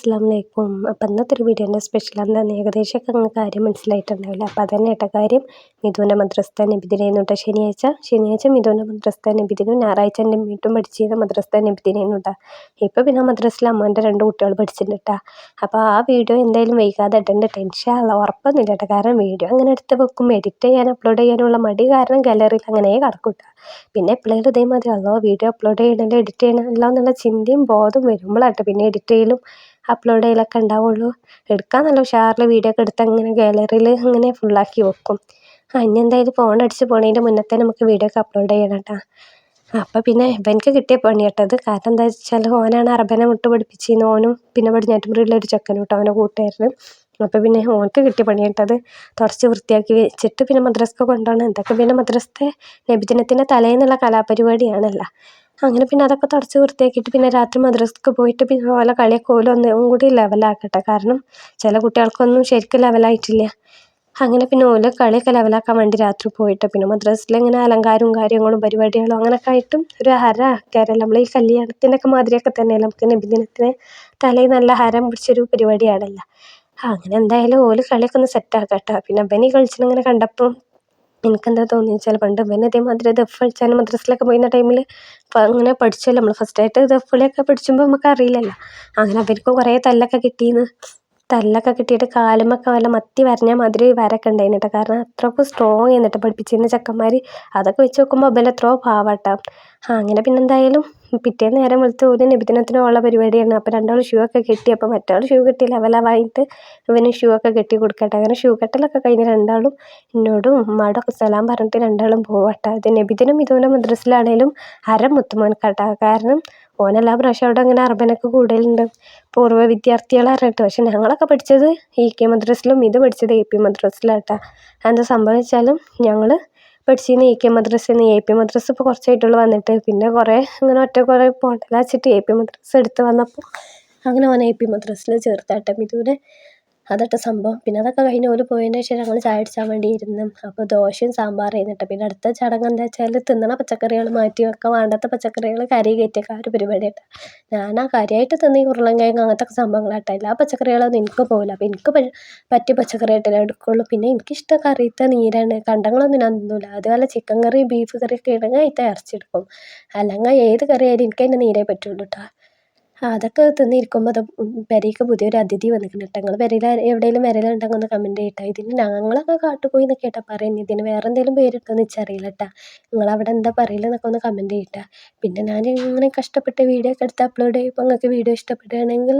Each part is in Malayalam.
അസ്സാം വലൈക്കും അപ്പം ഇന്നത്തെ ഒരു വീഡിയോന്റെ സ്പെഷ്യൽ എന്താണെന്ന് ഏകദേശമൊക്കെ നിങ്ങൾക്ക് കാര്യം മനസ്സിലായിട്ടുണ്ടാവില്ല. അപ്പോൾ അതന്നെ കേട്ട കാര്യം. മിഥുവിന്റെ മദ്രസ്ഥ നബിദിനായിരുന്നു കേട്ടോ ശനിയാഴ്ച. ശനിയാഴ്ച മിഥുവിന്റെ മദ്രസ്ഥ നബിദിനും ഞായറാഴ്ച എന്റെ വീട്ടും പഠിച്ചിരുന്ന മദ്രസ്ഥ നബിദിനായിരുന്നു കേട്ടോ. ഇപ്പോൾ പിന്നെ മദ്രസ്സിൽ അമ്മേന്റെ രണ്ട് കുട്ടികൾ പഠിച്ചിട്ടുണ്ട് കേട്ടോ. അപ്പോൾ ആ വീഡിയോ എന്തായാലും വൈകാതെ ഇട്ടുണ്ട് ടെൻഷൻ ഉള്ള ഉറപ്പൊന്നുമില്ല കേട്ടോ. കാരണം വീഡിയോ അങ്ങനെ എടുത്ത് വെക്കും എഡിറ്റ് ചെയ്യാൻ അപ്ലോഡ് ചെയ്യാനുള്ള മടി കാരണം ഗാലറിയിൽ അങ്ങനെ കിടക്കും പിന്നെ എപ്പോഴെങ്കിലും ഇതേമാതിരി അല്ലോ വീഡിയോ അപ്ലോഡ് ചെയ്യണമല്ലോ എഡിറ്റ് ചെയ്യണമല്ലോ എന്നുള്ള ചിന്തയും ബോധം വരുമ്പോഴാട്ടോ പിന്നെ എഡിറ്റ് ചെയ്യലും. അപ്ലോഡ് ചെയ്യലൊക്കെ ഉണ്ടാവുള്ളൂ. എടുക്കാൻ നല്ല ഉഷാറിൽ വീഡിയോ ഒക്കെ എടുത്ത് അങ്ങനെ ഗാലറിയിൽ അങ്ങനെ ഫുള്ളാക്കി വെക്കും. ആ ഇനി എന്തായാലും ഫോൺ അടിച്ച് പോണതിന്റെ മുന്നേ തന്നെ നമുക്ക് വീഡിയോ ഒക്കെ അപ്ലോഡ് ചെയ്യണം കേട്ടോ അപ്പോൾ പിന്നെ ഇവനക്ക് കിട്ടിയ പണി കേട്ടത് കാരണം എന്താ വെച്ചാൽ ഓനാണ് അറബനെ മുട്ട് പഠിപ്പിച്ചിരുന്നു ഓനും പിന്നെ പടിഞ്ഞാറ്റുമുറിയുള്ള ഒരു ചെക്കനും കേട്ടോ അവനെ കൂട്ടുകാരനും. അപ്പോൾ പിന്നെ ഓനക്ക് കിട്ടിയ പണി കേട്ടത് തുടച്ച് വൃത്തിയാക്കി വെച്ചിട്ട് പിന്നെ മദ്രസക്ക് കൊണ്ടുപോകണം എന്തൊക്കെ പിന്നെ മദ്രസത്തെ നബിദിനത്തിന്റെ തലേന്നുള്ള കലാപരിപാടിയാണല്ലോ. അങ്ങനെ പിന്നെ അതൊക്കെ തുടച്ച് വൃത്തിയാക്കിയിട്ട് പിന്നെ രാത്രി മദ്രസക്ക് പോയിട്ട് പിന്നെ ഓലെ കളിയൊക്കെ ഓൽ ഒന്നും കൂടി ലെവലാക്കട്ടെ കാരണം ചില കുട്ടികൾക്കൊന്നും ശരിക്കും ലെവലായിട്ടില്ല അങ്ങനെ പിന്നെ ഓൽ കളിയൊക്കെ ലെവലാക്കാൻ വേണ്ടി രാത്രി പോയിട്ട് പിന്നെ മദ്രസയിൽ ഇങ്ങനെ അലങ്കാരവും കാര്യങ്ങളും പരിപാടികളും അങ്ങനെയൊക്കെ ആയിട്ടും ഒരു ഹര ആക്കാരല്ല നമ്മൾ ഈ കല്യാണത്തിന്റെ ഒക്കെ മാതിരിയൊക്കെ തന്നെ നമുക്ക് നബിദിനത്തിന് തലേന്ന് നല്ല ഹരം പിടിച്ചൊരു പരിപാടിയാണല്ലോ. അങ്ങനെ എന്തായാലും ഓൽ കളിയൊക്കെ ഒന്ന് സെറ്റാക്കട്ടെ പിന്നെ ഇവന് കളിച്ചിങ്ങനെ കണ്ടപ്പോൾ എനിക്കെന്താ തോന്നിയെന്ന് വെച്ചാൽ പണ്ട് ഇവൻ ഇതേമാതിരി ദഫ് കളിച്ചാൽ മദ്രസയിലൊക്കെ പോയിരുന്ന ടൈമിൽ അങ്ങനെ പഠിച്ചല്ലോ. നമ്മൾ ഫസ്റ്റായിട്ട് ദഫ് കളിയൊക്കെ പഠിച്ചുമ്പോൾ നമുക്ക് അറിയില്ലല്ലോ അങ്ങനെ അവർക്കും കുറേ തല്ലൊക്കെ കിട്ടിയെന്ന് തല്ലൊക്കെ കിട്ടിയിട്ട് കാലുമൊക്കെ വല്ല മത്തി വരഞ്ഞ മാതിരി വരക്കെ ഉണ്ടായിരുന്നു കേട്ടോ കാരണം അത്രയ്ക്ക് സ്ട്രോങ് ആയിരുന്നു കേട്ടോ പഠിപ്പിച്ചിരുന്ന ചെക്കന്മാർ അതൊക്കെ വെച്ച് നോക്കുമ്പോൾ എത്രയോ പാവാട്ടോ. ആ അങ്ങനെ പിന്നെ എന്തായാലും പിറ്റേന്ന് നേരം വെളുത്ത് ഒരു നബിദിനത്തിന് ഉള്ള പരിപാടിയാണ്. അപ്പോൾ രണ്ടാളും ഷൂ ഒക്കെ കെട്ടി അപ്പോൾ മറ്റാൾ ഷൂ കെട്ടിയില്ല അവല വാങ്ങിയിട്ട് ഇവന് ഷൂ ഒക്കെ കെട്ടി കൊടുക്കട്ടെ. അങ്ങനെ ഷൂ കെട്ടലൊക്കെ കഴിഞ്ഞ് രണ്ടാളും എന്നോടും ഉമ്മാടും ഒക്കെ സലാം പറഞ്ഞിട്ട് രണ്ടാളും പോവട്ടെ. അത് നബിദിനം ഇതുപോലെ മദ്രസിലാണേലും അര മുത്തുമോൻക്കാട്ടാ കാരണം ഓൻ എല്ലാ പ്രാവശ്യം അവിടെ അങ്ങനെ അറബനൊക്കെ കൂടുതലുണ്ട്. പൂർവ വിദ്യാർത്ഥികളെ പക്ഷെ ഞങ്ങളൊക്കെ പഠിച്ചത് ഇ കെ മദ്രസിലും ഇത് പഠിച്ചത് എ പി മദ്രസിലാട്ടാ. എന്താ സംഭവം വെച്ചാലും ഞങ്ങൾ പഠിച്ചിരുന്ന ഇ കെ മദ്രസയിൽ എ പി മദ്രസ ഇപ്പോൾ കുറച്ചായിട്ടുള്ളൂ വന്നിട്ട്. പിന്നെ കുറേ ഇങ്ങനെ ഒറ്റ കുറേ പോണ്ടലാച്ചിട്ട് എ പി മദ്രസ എടുത്ത് വന്നപ്പോൾ അങ്ങനെ ഓനെ എ പി മദ്രസയിൽ ചേർത്താട്ടെ. മിഥുനെ അതട്ടെ സംഭവം. പിന്നെ അതൊക്കെ കഴിഞ്ഞ് ഓൽ പോയതിന് ശേഷം ഞങ്ങൾ ചായ കുടിച്ചാൻ വേണ്ടി ഇരുന്നു അപ്പോൾ ദോശയും സാമ്പാർ കേട്ടോ പിന്നെ അടുത്ത ചടങ്ങ് എന്താ വെച്ചാൽ തിന്നണ പച്ചക്കറികൾ മാറ്റി വെക്കുക വേണ്ടാത്ത പച്ചക്കറികൾ കറി കയറ്റിയൊക്കെ ആ ഒരു പരിപാടി കേട്ടോ ഞാൻ ആ കാര്യമായിട്ട് തിന്ന ഈ ഉരുളൻകിഴങ്ങ് അങ്ങനത്തെ സംഭവങ്ങളാട്ടോ. എല്ലാ പച്ചക്കറികളൊന്നും എനിക്ക് പോകില്ല അപ്പോൾ എനിക്ക് പറ്റിയ പച്ചക്കറി ആയിട്ടല്ലേ എടുക്കുകയുള്ളൂ പിന്നെ എനിക്കിഷ്ടം കറിയത്തെ നീരാണ്. കണ്ടങ്ങളൊന്നും ഞാൻ തിന്നില്ല അതുപോലെ ചിക്കൻ കറി ബീഫ് കറി ഒക്കെ ഇടങ്ങി അതിന്റെ ഇറച്ചി എടുക്കും അല്ലെങ്കിൽ ഏത് കറി ആയാലും എനിക്ക് അതിന്റെ നീരേ പറ്റുള്ളൂ കേട്ടോ അതൊക്കെ തിന്നിരിക്കുമ്പോൾ അത് പെരേക്ക് പുതിയൊരു അതിഥി വന്നിട്ടുണ്ട് കേട്ടോ നിങ്ങൾ പെരയിൽ എവിടെയെങ്കിലും വരലുണ്ടെങ്കിൽ ഒന്ന് കമന്റ് ചെയ്യട്ടോ. ഇതിന് ഞങ്ങളൊക്കെ കാട്ടുകോഴി എന്നൊക്കെ കേട്ടോ പറയുന്നത് ഇതിന് വേറെ എന്തെങ്കിലും പേരിട്ടോന്ന് വെച്ചറിയില്ല കേട്ടോ നിങ്ങളവിടെ എന്താ പറയലെന്നൊക്കെ ഒന്ന് കമന്റ് ചെയ്യട്ടോ പിന്നെ ഞാൻ ഇങ്ങനെ കഷ്ടപ്പെട്ട് വീഡിയോ ഒക്കെ എടുത്ത് അപ്ലോഡ് ചെയ്യുമ്പോൾ നിങ്ങൾക്ക് വീഡിയോ ഇഷ്ടപ്പെടുകയാണെങ്കിൽ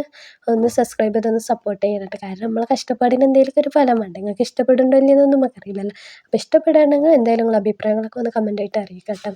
ഒന്ന് സബ്സ്ക്രൈബ് ചെയ്തൊന്ന് സപ്പോർട്ട് ചെയ്യണം കേട്ടോ കാരണം നമ്മളെ കഷ്ടപ്പാടിന് എന്തെങ്കിലും ഒരു ഫലം വേണ്ട നിങ്ങൾക്ക് ഇഷ്ടപ്പെടുന്നുണ്ടോ ഇല്ലയെന്നൊന്നും നമുക്കറിയില്ലല്ലോ അപ്പോൾ ഇഷ്ടപ്പെടുകയാണെങ്കിൽ എന്തായാലും നിങ്ങൾ അഭിപ്രായങ്ങളൊക്കെ ഒന്ന് കമന്റ് ആയിട്ട് അറിയിക്കട്ടോ.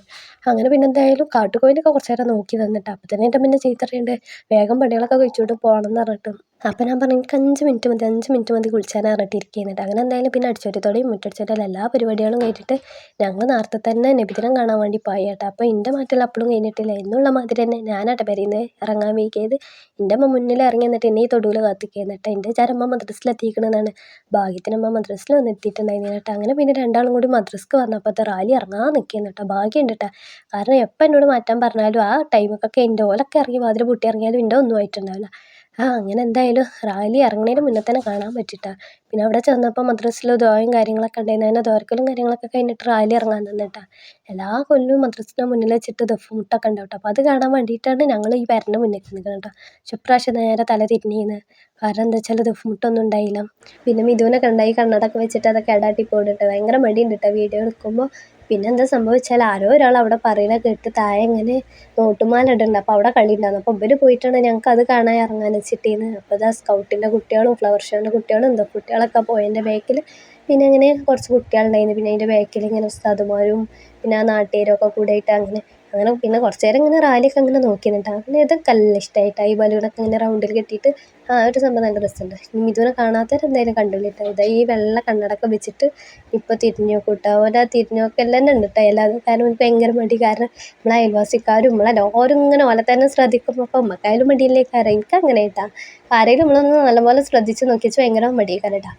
അങ്ങനെ പിന്നെ എന്തായാലും കാട്ടുകോഴിനൊക്കെ കുറച്ച് നേരം നോക്കി തന്നിട്ട് അപ്പോൾ തന്നെ എന്റെ പിന്നെ ചീത്ത അറിയണ്ടേ വേഗം പണികളൊക്കെ കഴിച്ചുകൊണ്ട് പോകണം എന്ന് പറഞ്ഞിട്ട് അപ്പോൾ ഞാൻ പറഞ്ഞു എനിക്ക് അഞ്ച് മിനിറ്റ് മതി അഞ്ച് മിനിറ്റ് മതി കുളിച്ചാൻ പറഞ്ഞിട്ട് ഇരിക്കുന്നുണ്ട് അങ്ങനെ എന്തായാലും പിന്നെ അടിച്ചോറ്റത്തോടെയും മുറ്റടിച്ചോട്ടെ എല്ലാ പരിപാടികളും കഴിഞ്ഞിട്ട് ഞങ്ങൾ നേരത്തെ തന്നെ നബിദിനം കാണാൻ വേണ്ടി പോയി കേട്ടോ. അപ്പോൾ എന്റെ മാറ്റെല്ലാം അപ്പോഴും കഴിഞ്ഞിട്ടില്ല. എന്നുള്ള മാതിരി തന്നെ ഞാനാട്ടെ പെരയുന്നത് ഇറങ്ങാൻ വൈകിയത്. എന്റെ അമ്മ മുന്നിൽ ഇറങ്ങി എന്നിട്ട് എന്നെ ഈ തൊടുവിൽ കാത്തിക്കുന്നിട്ട് എന്റെ ചരമ്മ മദ്രസിലെത്തിക്കണമെന്നാണ് ഭാഗ്യത്തിനമ്മ മദ്രസിൽ വന്ന് എത്തിയിട്ടുണ്ടായിരുന്നു കേട്ടോ. അങ്ങനെ പിന്നെ രണ്ടാളും കൂടി മദ്രസ്ക്ക് വന്നപ്പോൾ റാലി ഇറങ്ങാൻ നിൽക്കുന്നു കേട്ടോ. ഭാഗ്യമുണ്ട് കേട്ടോ. കാരണം എപ്പോൾ എന്നോട് മാറ്റാൻ പറഞ്ഞാലും ആ ടൈമൊക്കെ എന്റെ ഓലൊക്കെ ഇറങ്ങി വാതിൽ പൊട്ടി ഇറങ്ങിയാലും എന്റെ ഒന്നും ആയിട്ടുണ്ടാവില്ല. ആ അങ്ങനെ എന്തായാലും റാലി ഇറങ്ങണേന് മുന്നേ തന്നെ കാണാൻ പറ്റിയിട്ടാ പിന്നെ അവിടെ ചെന്നപ്പോൾ മദ്രസിൽ ദുആയും കാര്യങ്ങളൊക്കെ ഉണ്ടായിരുന്നു. അതിന്റെ ദുവർക്കലും കാര്യങ്ങളൊക്കെ കഴിഞ്ഞിട്ട് റാലി ഇറങ്ങാൻ നിന്നിട്ടാ. എല്ലാ കൊല്ലവും മദ്രസിന്റെ മുന്നിൽ വെച്ചിട്ട് ദഫ് മുട്ടൊക്കെ ഉണ്ടാവും കേട്ടോ. അപ്പോൾ അത് കാണാൻ വേണ്ടിയിട്ടാണ് ഞങ്ങൾ ഈ വരന്റെ മുന്നിൽ നിൽക്കുന്നത് കേട്ടോ. പക്ഷെ ഇപ്രാവശ്യം നേരെ തല തിരിഞ്ഞിന്ന്. കാരണം എന്താ വെച്ചാൽ ദഫ് മുട്ടൊന്നും ഉണ്ടായില്ല. പിന്നെ മിഥുനൊക്കെ കണ്ടായി കണ്ണടൊക്കെ വെച്ചിട്ട് അതൊക്കെ ഇടാട്ടി പോയിട്ട് ഭയങ്കര മടിയുണ്ട് കേട്ടോ വീഡിയോ എടുക്കുമ്പോൾ പിന്നെ എന്താ സംഭവിച്ചാൽ ആരോ ഒരാൾ അവിടെ പറയുന്ന കേട്ട് താഴെ ഇങ്ങനെ നോട്ടുമാല ഇടണ്ട. അപ്പോൾ അവിടെ കളി ഉണ്ടായിരുന്നു. അപ്പോൾ ഇവർ പോയിട്ടാണ് ഞങ്ങൾക്ക് അത് കാണാൻ ഇറങ്ങാൻ വെച്ചിട്ടേന്ന്. അപ്പോൾ ഇതാ സ്കൗട്ടിന്റെ കുട്ടികളും ഫ്ലവർ ഷോന്റെ കുട്ടികളും എന്തോ കുട്ടികളൊക്കെ പോയതിന്റെ ബാക്കിൽ പിന്നെ അങ്ങനെ കുറച്ച് കുട്ടികളുണ്ടായിരുന്നു. പിന്നെ അതിന്റെ ബാക്കിൽ ഇങ്ങനെ ഉസ്താദുമാരും പിന്നെ ആ നാട്ടുകാരൊക്കെ കൂടിയിട്ട് അങ്ങനെ അങ്ങനെ പിന്നെ കുറച്ച് നേരം ഇങ്ങനെ റാലിയൊക്കെ അങ്ങനെ നോക്കി പിന്നെ ഇതൊക്കെ നല്ല ഈ ബലൂണൊക്കെ ഇങ്ങനെ റൗണ്ടിൽ കെട്ടിയിട്ട് ആ ഒരു സംഭവം നല്ല രസമുണ്ട്. മിഥുനെ കാണാത്തവർ എന്തായാലും കണ്ടോളിട്ടോ ഇതാ ഈ വെള്ള കണ്ണടക്കം വെച്ചിട്ട് ഇപ്പോൾ തിരിഞ്ഞു നോക്കൂട്ടോ ഓരോ തിരിഞ്ഞു നോക്കെല്ലാം തന്നെ ഉണ്ട് കേട്ടോ എല്ലാവരും. കാരണം എനിക്ക് ഭയങ്കര മടി. കാരണം നമ്മളെ അയൽവാസിക്കാരും നമ്മളെല്ലാവരും ഇങ്ങനെ ഓലെ തന്നെ ശ്രദ്ധിക്കുമ്പോൾ അപ്പോൾ നമുക്കായാലും മടിയില്ലേ. കാരണം എനിക്ക് അങ്ങനെ കേട്ടാ ആരെങ്കിലും നമ്മളൊന്ന് നല്ലപോലെ ശ്രദ്ധിച്ച് നോക്കിച്ച് ഭയങ്കര മടിയേക്കാരം കേട്ടോ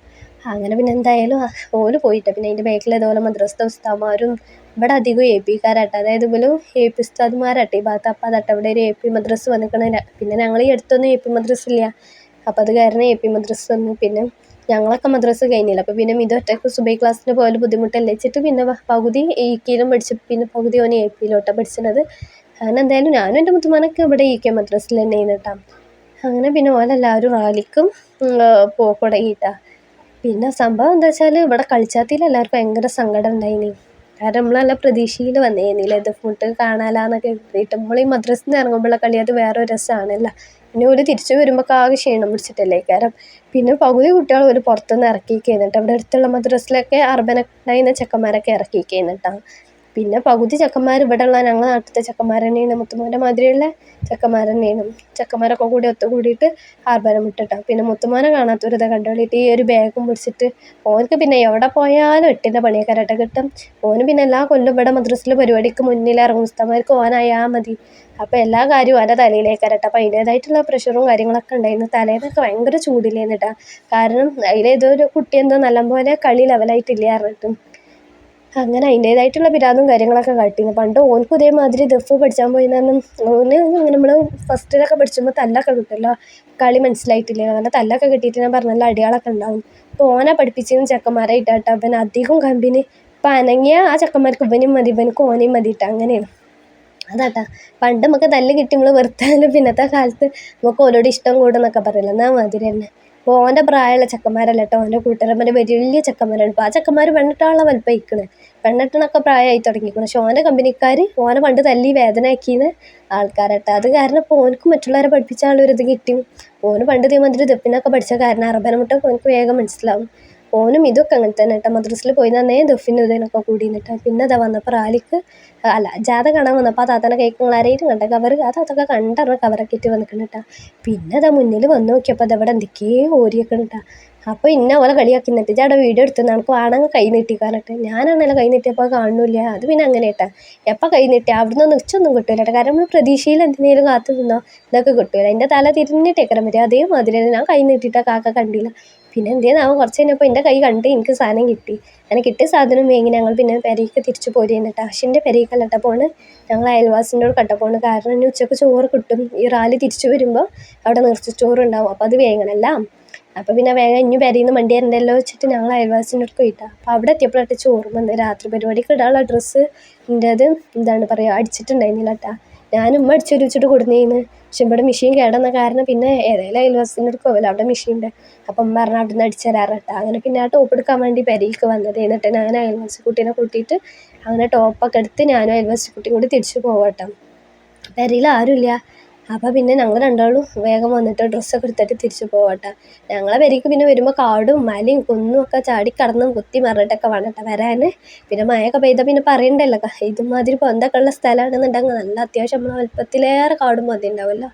അങ്ങനെ പിന്നെ എന്തായാലും ഓൽ പോയിട്ട്. പിന്നെ അതിന്റെ ബാക്കിൽ ഇതുപോലെ മദ്രസത്തെ ഉസ്താദ്മാരും ഇവിടെ അധികം എ പിക്കാരാട്ടോ അതായത് ഇവലും എ പി ഉസ്താദ്മാരട്ടെ. ഈ ഭാഗത്ത് അപ്പം അതട്ടെ. ഇവിടെ ഒരു എ പി മദ്രസ് വന്നിക്കണ പിന്നെ ഞങ്ങൾ ഈ അടുത്തൊന്നും എ പി മദ്രസ് ഇല്ല അപ്പം അത് കാരണം എ പി മദ്രസ് വന്നു. പിന്നെ ഞങ്ങളൊക്കെ മദ്രസ കഴിഞ്ഞില്ല. അപ്പോൾ പിന്നെ ഇതൊറ്റക്ക് ഒറ്റയ്ക്ക് സുബൈ ക്ലാസ്സിന് പോലെ ബുദ്ധിമുട്ടല്ലേ? വെച്ചിട്ട് പിന്നെ പകുതി ഇ കെയിലും പഠിച്ചു പിന്നെ പകുതി ഓന് എ പിയിലോട്ടാണ് പഠിച്ചത് അങ്ങനെ എന്തായാലും ഞാനും എന്റെ മുത്തുമാനൊക്കെ ഇവിടെ ഇ കെ മദ്രസയിൽ തന്നെ കേട്ടോ. അങ്ങനെ പിന്നെ ഓലെല്ലാവരും റാലിക്കും പോക്ക് തുടങ്ങിയിട്ടാ. പിന്നെ സംഭവം എന്താ വെച്ചാൽ ഇവിടെ കളിച്ചാത്തിൽ എല്ലാവർക്കും ഭയങ്കര സങ്കടം ഉണ്ടായിനി. കാരണം നമ്മൾ നല്ല പ്രതീക്ഷയിൽ വന്നേനില്ലേ ഇത് ഫുഡ് കാണാലാന്നൊക്കെ എഴുതിയിട്ട് നമ്മൾ ഈ മദ്രസിൽ നിന്ന് ഇറങ്ങുമ്പോഴുള്ള കളി അത് വേറെ രസമാണല്ലോ പിന്നെ ഒരു തിരിച്ചു വരുമ്പോൾ ആകെ ക്ഷീണം പിടിച്ചിട്ടല്ലേ. കാരണം പിന്നെ പകുതി കുട്ടികൾ ഒരു പുറത്തുനിന്ന് ഇറക്കിയിരിക്കുന്നുണ്ട് അവിടെ അടുത്തുള്ള മദ്രസിലൊക്കെ അർബനക്കായിരുന്ന ചെക്കന്മാരൊക്കെ ഇറക്കിയിരിക്കുന്നുണ്ടാ പിന്നെ പകുതി ചെക്കന്മാർ ഇവിടെയുള്ള ഞങ്ങളുടെ നാട്ടിലത്തെ ചെക്കന്മാർ തന്നെയാണ്. മുത്തുമോന്റെ മാതിരിയുള്ള ചെക്കന്മാർ തന്നെയാണ്. ചെക്കന്മാരൊക്കെ കൂടി ഒത്തുകൂടിയിട്ട് ആർഭാരം വിട്ടിട്ടാണ് പിന്നെ മുത്തുമോനെ കാണാത്തൊരിതാ കണ്ടുകൊള്ളിയിട്ട് ഈ ഒരു ബാഗും പിടിച്ചിട്ട് ഓനക്ക് പിന്നെ എവിടെ പോയാലും എട്ടിന്റെ പണിയൊക്കെ കിട്ടും. ഓന് പിന്നെ എല്ലാ കൊല്ലം ഇവിടെ മദ്രസിലെ പരിപാടിക്ക് മുന്നിൽ ഇറങ്ങും. ഉസ്താമാർക്ക് ഓനായാൽ മതി. അപ്പോൾ എല്ലാ കാര്യവും അവന്റെ തലയിലേക്ക് ഇരട്ടെ അപ്പോൾ അതിന്റേതായിട്ടുള്ള പ്രഷറും കാര്യങ്ങളൊക്കെ ഉണ്ടായിരുന്നു. തലേന്നൊക്കെ ഭയങ്കര ചൂടില്ലേന്നിട്ടാ കാരണം അതിലേതോ ഒരു കുട്ടി എന്തോ നല്ലപോലെ കളി ലെവലായിട്ടില്ല അങ്ങനെ അതിന്റേതായിട്ടുള്ള പിരാതും കാര്യങ്ങളൊക്കെ കാട്ടിയിരുന്നു. പണ്ട് ഓൻക്കും ഇതേമാതിരി ദഫ് പഠിച്ചാൻ പോയി ഓന് ഇങ്ങനെ നമ്മൾ ഫസ്റ്റിലൊക്കെ പഠിച്ചുമ്പോൾ തല്ലൊക്കെ കിട്ടുമല്ലോ കളി മനസ്സിലായിട്ടില്ല? അങ്ങനെ തല്ലൊക്കെ കിട്ടിയിട്ട് ഞാൻ പറഞ്ഞല്ലോ അടിയാളൊക്കെ ഉണ്ടാവും. അപ്പോൾ ഓനെ പഠിപ്പിച്ചിരുന്ന ചെക്കന്മാരായിട്ടാട്ടോ അവൻ അധികം കമ്പനി ഇപ്പം അനങ്ങിയ ആ ചെക്കന്മാർക്ക് ഇവനും മതി ഇവനക്ക് ഓനെയും മതി കേട്ടോ അങ്ങനെയാണ്. അതാട്ടാ. പണ്ട് നമുക്ക് തല്ല് കിട്ടി നമ്മൾ വെറുത്താലും പിന്നത്തെ കാലത്ത് നമുക്ക് ഓരോട് ഇഷ്ടം കൂടുന്നൊക്കെ പറയില്ല. എന്നാൽ മാതിരി തന്നെ. അപ്പോൾ ഓന്റെ പ്രായമുള്ള ചെക്കന്മാരല്ല കേട്ടോ. ഓന്റെ കൂട്ടുകാരന്മാർ വലിയ ചെക്കന്മാരാണ്. ഇപ്പോൾ ആ ചെക്കന്മാർ പെണ്ണിട്ടാനുള്ള വലിപ്പമായിക്കണ് പെണ്ണിട്ടണൊക്കെ പ്രായമായി തുടങ്ങിക്കണം. പക്ഷെ ഓന്റെ കമ്പനിക്കാർ ഓനെ പണ്ട് തല്ലി വേദനയാക്കിയെന്ന് ആൾക്കാരട്ടോ അത് കാരണം ഇപ്പോൾ ഓനക്ക് മറ്റുള്ളവരെ പഠിപ്പിച്ചാണല്ലോ ഒരു ഇത് കിട്ടിയും ഓന് പണ്ട് തീമന്തിരി ദപ്പിനൊക്കെ പഠിച്ച കാരണം അറബനമുട്ടൊക്കെ ഓനക്ക് വേഗം മനസ്സിലാവും. ഓനും ഇതൊക്കെ അങ്ങനെ തന്നെ കേട്ടോ. മദ്രസിൽ പോയി നന്നേ ദഫിനും ഇതിനൊക്കെ കൂടിയിട്ട് പിന്നെ അതാ വന്നപ്പോൾ റാലിക്ക് അല്ല ജാഥ കാണാൻ വന്നപ്പോൾ ആ താത്തനെ കേൾക്കുന്ന ആരെയും കണ്ട? കവർ ആ താത്തൊക്കെ കണ്ടറിഞ്ഞ കവറൊക്കെ ഇട്ട് വന്നിക്കണം കേട്ടോ. പിന്നെ അതാ മുന്നിൽ വന്ന് നോക്കിയപ്പോൾ അതവിടെ എന്തൊക്കെയോ ഓരിയൊക്കെ കേട്ടോ. അപ്പോൾ ഇന്ന പോലെ കളിയാക്കി നിന്നിട്ട് ചേട്ടാ വീഡിയോ എടുത്ത്? നമുക്ക് വേണമെങ്കിൽ കൈ നീട്ടിക്കാറട്ടെ ഞാനാണല്ലോ കൈ നീട്ടിയപ്പോൾ കാണുന്നില്ല. അത് പിന്നെ അങ്ങനെ കേട്ടോ. എപ്പോൾ കൈ നീട്ടി? അവിടുന്ന് ഒന്നും ഉച്ചൊന്നും കിട്ടില്ല കേട്ടോ. കാരണം നമ്മൾ പ്രതീക്ഷയിൽ എന്തിനേലും കാത്തു നിന്നോ? ഇതൊക്കെ കിട്ടില്ല എന്റെ തല തിരിഞ്ഞിട്ടേക്കരം വരും അതേമാതിരി ഞാൻ കൈ നീട്ടിയിട്ടാ കാക്ക കണ്ടില്ല. പിന്നെ എന്തേന്നാവും കുറച്ച് കഴിഞ്ഞപ്പോൾ എന്റെ കൈ കണ്ട് എനിക്ക് സാധനം കിട്ടി. അങ്ങനെ കിട്ടിയ സാധനം വേങ്ങി ഞങ്ങൾ പിന്നെ പെരയ്ക്ക് തിരിച്ചു പോരുകയാണ് കേട്ടോ അശ്വിന്റെ പെരയ്ക്കല്ല കേട്ടോ ഞങ്ങൾ അയൽവാസിന്റെ കട്ട പോണ്. കാരണം ഇനി ഉച്ചയ്ക്ക് ചോറ് കിട്ടും. ഈ റാലി തിരിച്ചു വരുമ്പോൾ അവിടെ നിർച്ച ചോറുണ്ടാവും അപ്പോൾ അത് വേങ്ങണമല്ല അപ്പോൾ പിന്നെ വേഗം ഇനി പെരയിൽ നിന്ന് വണ്ടി വരണ്ടല്ലോ വെച്ചിട്ട് ഞങ്ങൾ അയൽവാസിന്റെ അടുത്ത് പോയിട്ടാ അപ്പോൾ അവിടെ എത്തിയപ്പോഴായിട്ട് ചോറ് വന്ന് രാത്രി പരിപാടിക്ക് ഇടാനുള്ള ഡ്രസ്സ് അത് എന്താണ് പറയുക അടിച്ചിട്ടുണ്ടായിരുന്നില്ല കേട്ടോ ഞാനും ഉമ്മ അടിച്ചു കൊടുന്നേന്ന്. പക്ഷെ ഇവിടെ മെഷീൻ കേടെന്ന കാരണം പിന്നെ ഏതായാലും അയൽവാസിന്റെ അടുത്ത് പോകല്ലോ അവിടെ മെഷീൻ ഉണ്ട്. അപ്പം ഉമ്മ പറഞ്ഞാൽ അവിടെ നിന്ന് അടിച്ചു അങ്ങനെ പിന്നെ ആ ടോപ്പ് എടുക്കാൻ വേണ്ടി പെരയിലേക്ക് വന്നത്. എന്നിട്ട് ഞാൻ അയൽവാസി കുട്ടീനെ കൂട്ടിയിട്ട് അങ്ങനെ ടോപ്പൊക്കെ എടുത്ത് ഞാനും അയൽവാസി കുട്ടിയും കൂടി തിരിച്ചു പോവട്ടോ. പെരയിൽ ആരുമില്ല. അപ്പോൾ പിന്നെ ഞങ്ങൾ രണ്ടാളും വേഗം വന്നിട്ട് ഡ്രസ്സൊക്കെ എടുത്തിട്ട് തിരിച്ചു പോവട്ടെ. ഞങ്ങളെ പെരയ്ക്ക് പിന്നെ വരുമ്പോൾ കാടും മലയും കുന്നും ഒക്കെ ചാടി കടന്നും കുത്തി മറിഞ്ഞിട്ടൊക്കെ വേണം വരാൻ പിന്നെ മഴയൊക്കെ പെയ്താൽ പിന്നെ പറയണ്ടല്ലോ. ഇതുമാതിരി പൊന്തൊക്കെ സ്ഥലമാണെന്നുണ്ടെങ്കിൽ നല്ല അത്യാവശ്യം നമ്മളെ വലുപ്പത്തിലേറെ കാടും മതി ഉണ്ടാവുമല്ലോ.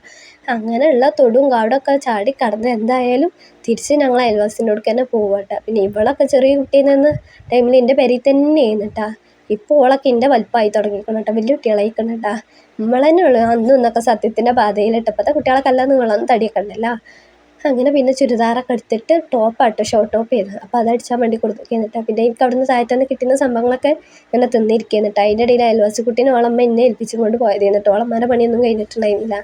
അങ്ങനെയുള്ള തൊടും കാടൊക്കെ ചാടി കടന്ന് എന്തായാലും തിരിച്ച് ഞങ്ങൾ അയൽവാസിന്റെ അടുക്ക് തന്നെ പോവട്ടെ. പിന്നെ ഇവളൊക്കെ ചെറിയ കുട്ടിയിൽ നിന്ന് ടൈമിൽ എന്റെ പെരയിൽ തന്നെയാണ് കേട്ടോ ഇപ്പോൾ ഓളൊക്കെ എന്റെ വലിപ്പമായി തുടങ്ങിക്കണം കേട്ടോ വലിയ കുട്ടികളായിക്കണം കേട്ടോ നമ്മൾ തന്നെ ഉള്ളു. അന്നും ഇന്നൊക്കെ സത്യത്തിന്റെ പാതയിലിട്ട് ഇപ്പോഴത്തെ കുട്ടികളൊക്കെ എല്ലാം നീളം തടിയൊക്കെ അങ്ങനെ പിന്നെ ചുരിദാറൊക്കെ എടുത്തിട്ട് ടോപ്പാട്ടോ ഷോർട്ട് ടോപ്പ് ചെയ്തത് അപ്പോൾ അത് അടിച്ചാൽ വേണ്ടി കൊടുത്തു എന്നിട്ട് പിന്നെ എനിക്ക് അവിടെ നിന്ന് താഴത്ത് കിട്ടുന്ന സംഭവങ്ങളൊക്കെ ഇങ്ങനെ തിന്നിരിക്കുക എന്നിട്ട് അതിന്റെ ഇടയിൽ അയൽവാസി കുട്ടീനെ ഓളമ്മ എന്നെ ഏൽപ്പിച്ചും കൊണ്ട് പോയത് എന്നിട്ട് ഓളമ്മേന്റെ പണിയൊന്നും കഴിഞ്ഞിട്ടുണ്ടായിരുന്നില്ല.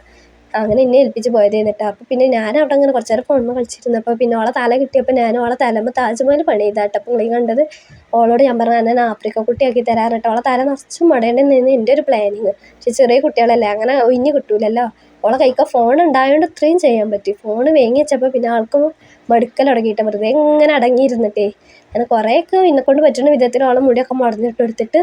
അങ്ങനെ എന്നെ ഏൽപ്പിച്ച് പോയത് എന്നിട്ട് അപ്പോൾ പിന്നെ ഞാൻ അവിടെ അങ്ങനെ കുറച്ച് നേരം ഫോണിൽ കളിച്ചിരുന്നപ്പോൾ പിന്നെ ഓളെ തല കിട്ടിയപ്പോൾ ഞാൻ ഓളെ തലമ്മ താജ്മഹൽ പണി ചെയ്താട്ടോ അപ്പോൾ നിങ്ങൾ കണ്ടത് ഓളോട് ഞാൻ പറഞ്ഞു ഞാൻ ആഫ്രിക്ക കുട്ടിയാക്കി തരാൻ കേട്ടോ ഓളെ തല നിറച്ചും മടേണ്ടെന്ന് എന്റെ ഒരു പ്ലാനിങ് പക്ഷെ ചെറിയ കുട്ടികളല്ലേ അങ്ങനെ ഒഴിഞ്ഞ് കിട്ടൂലല്ലോ. ഓളെ കൈക്ക് ഫോൺ ഉണ്ടായതുകൊണ്ട് ഇത്രയും ചെയ്യാൻ പറ്റി. ഫോൺ വേങ്ങി വെച്ചപ്പോൾ പിന്നെ ആൾക്ക് മടുക്കൽ തുടങ്ങിയിട്ട് വെറുതെ ഇങ്ങനെ അടങ്ങിയിരുന്നിട്ടേ. അങ്ങനെ കുറേയൊക്കെ എന്നെക്കൊണ്ട് പറ്റുന്ന വിധത്തിൽ ഓളെ മുടിയൊക്കെ മടഞ്ഞിട്ട് എടുത്തിട്ട്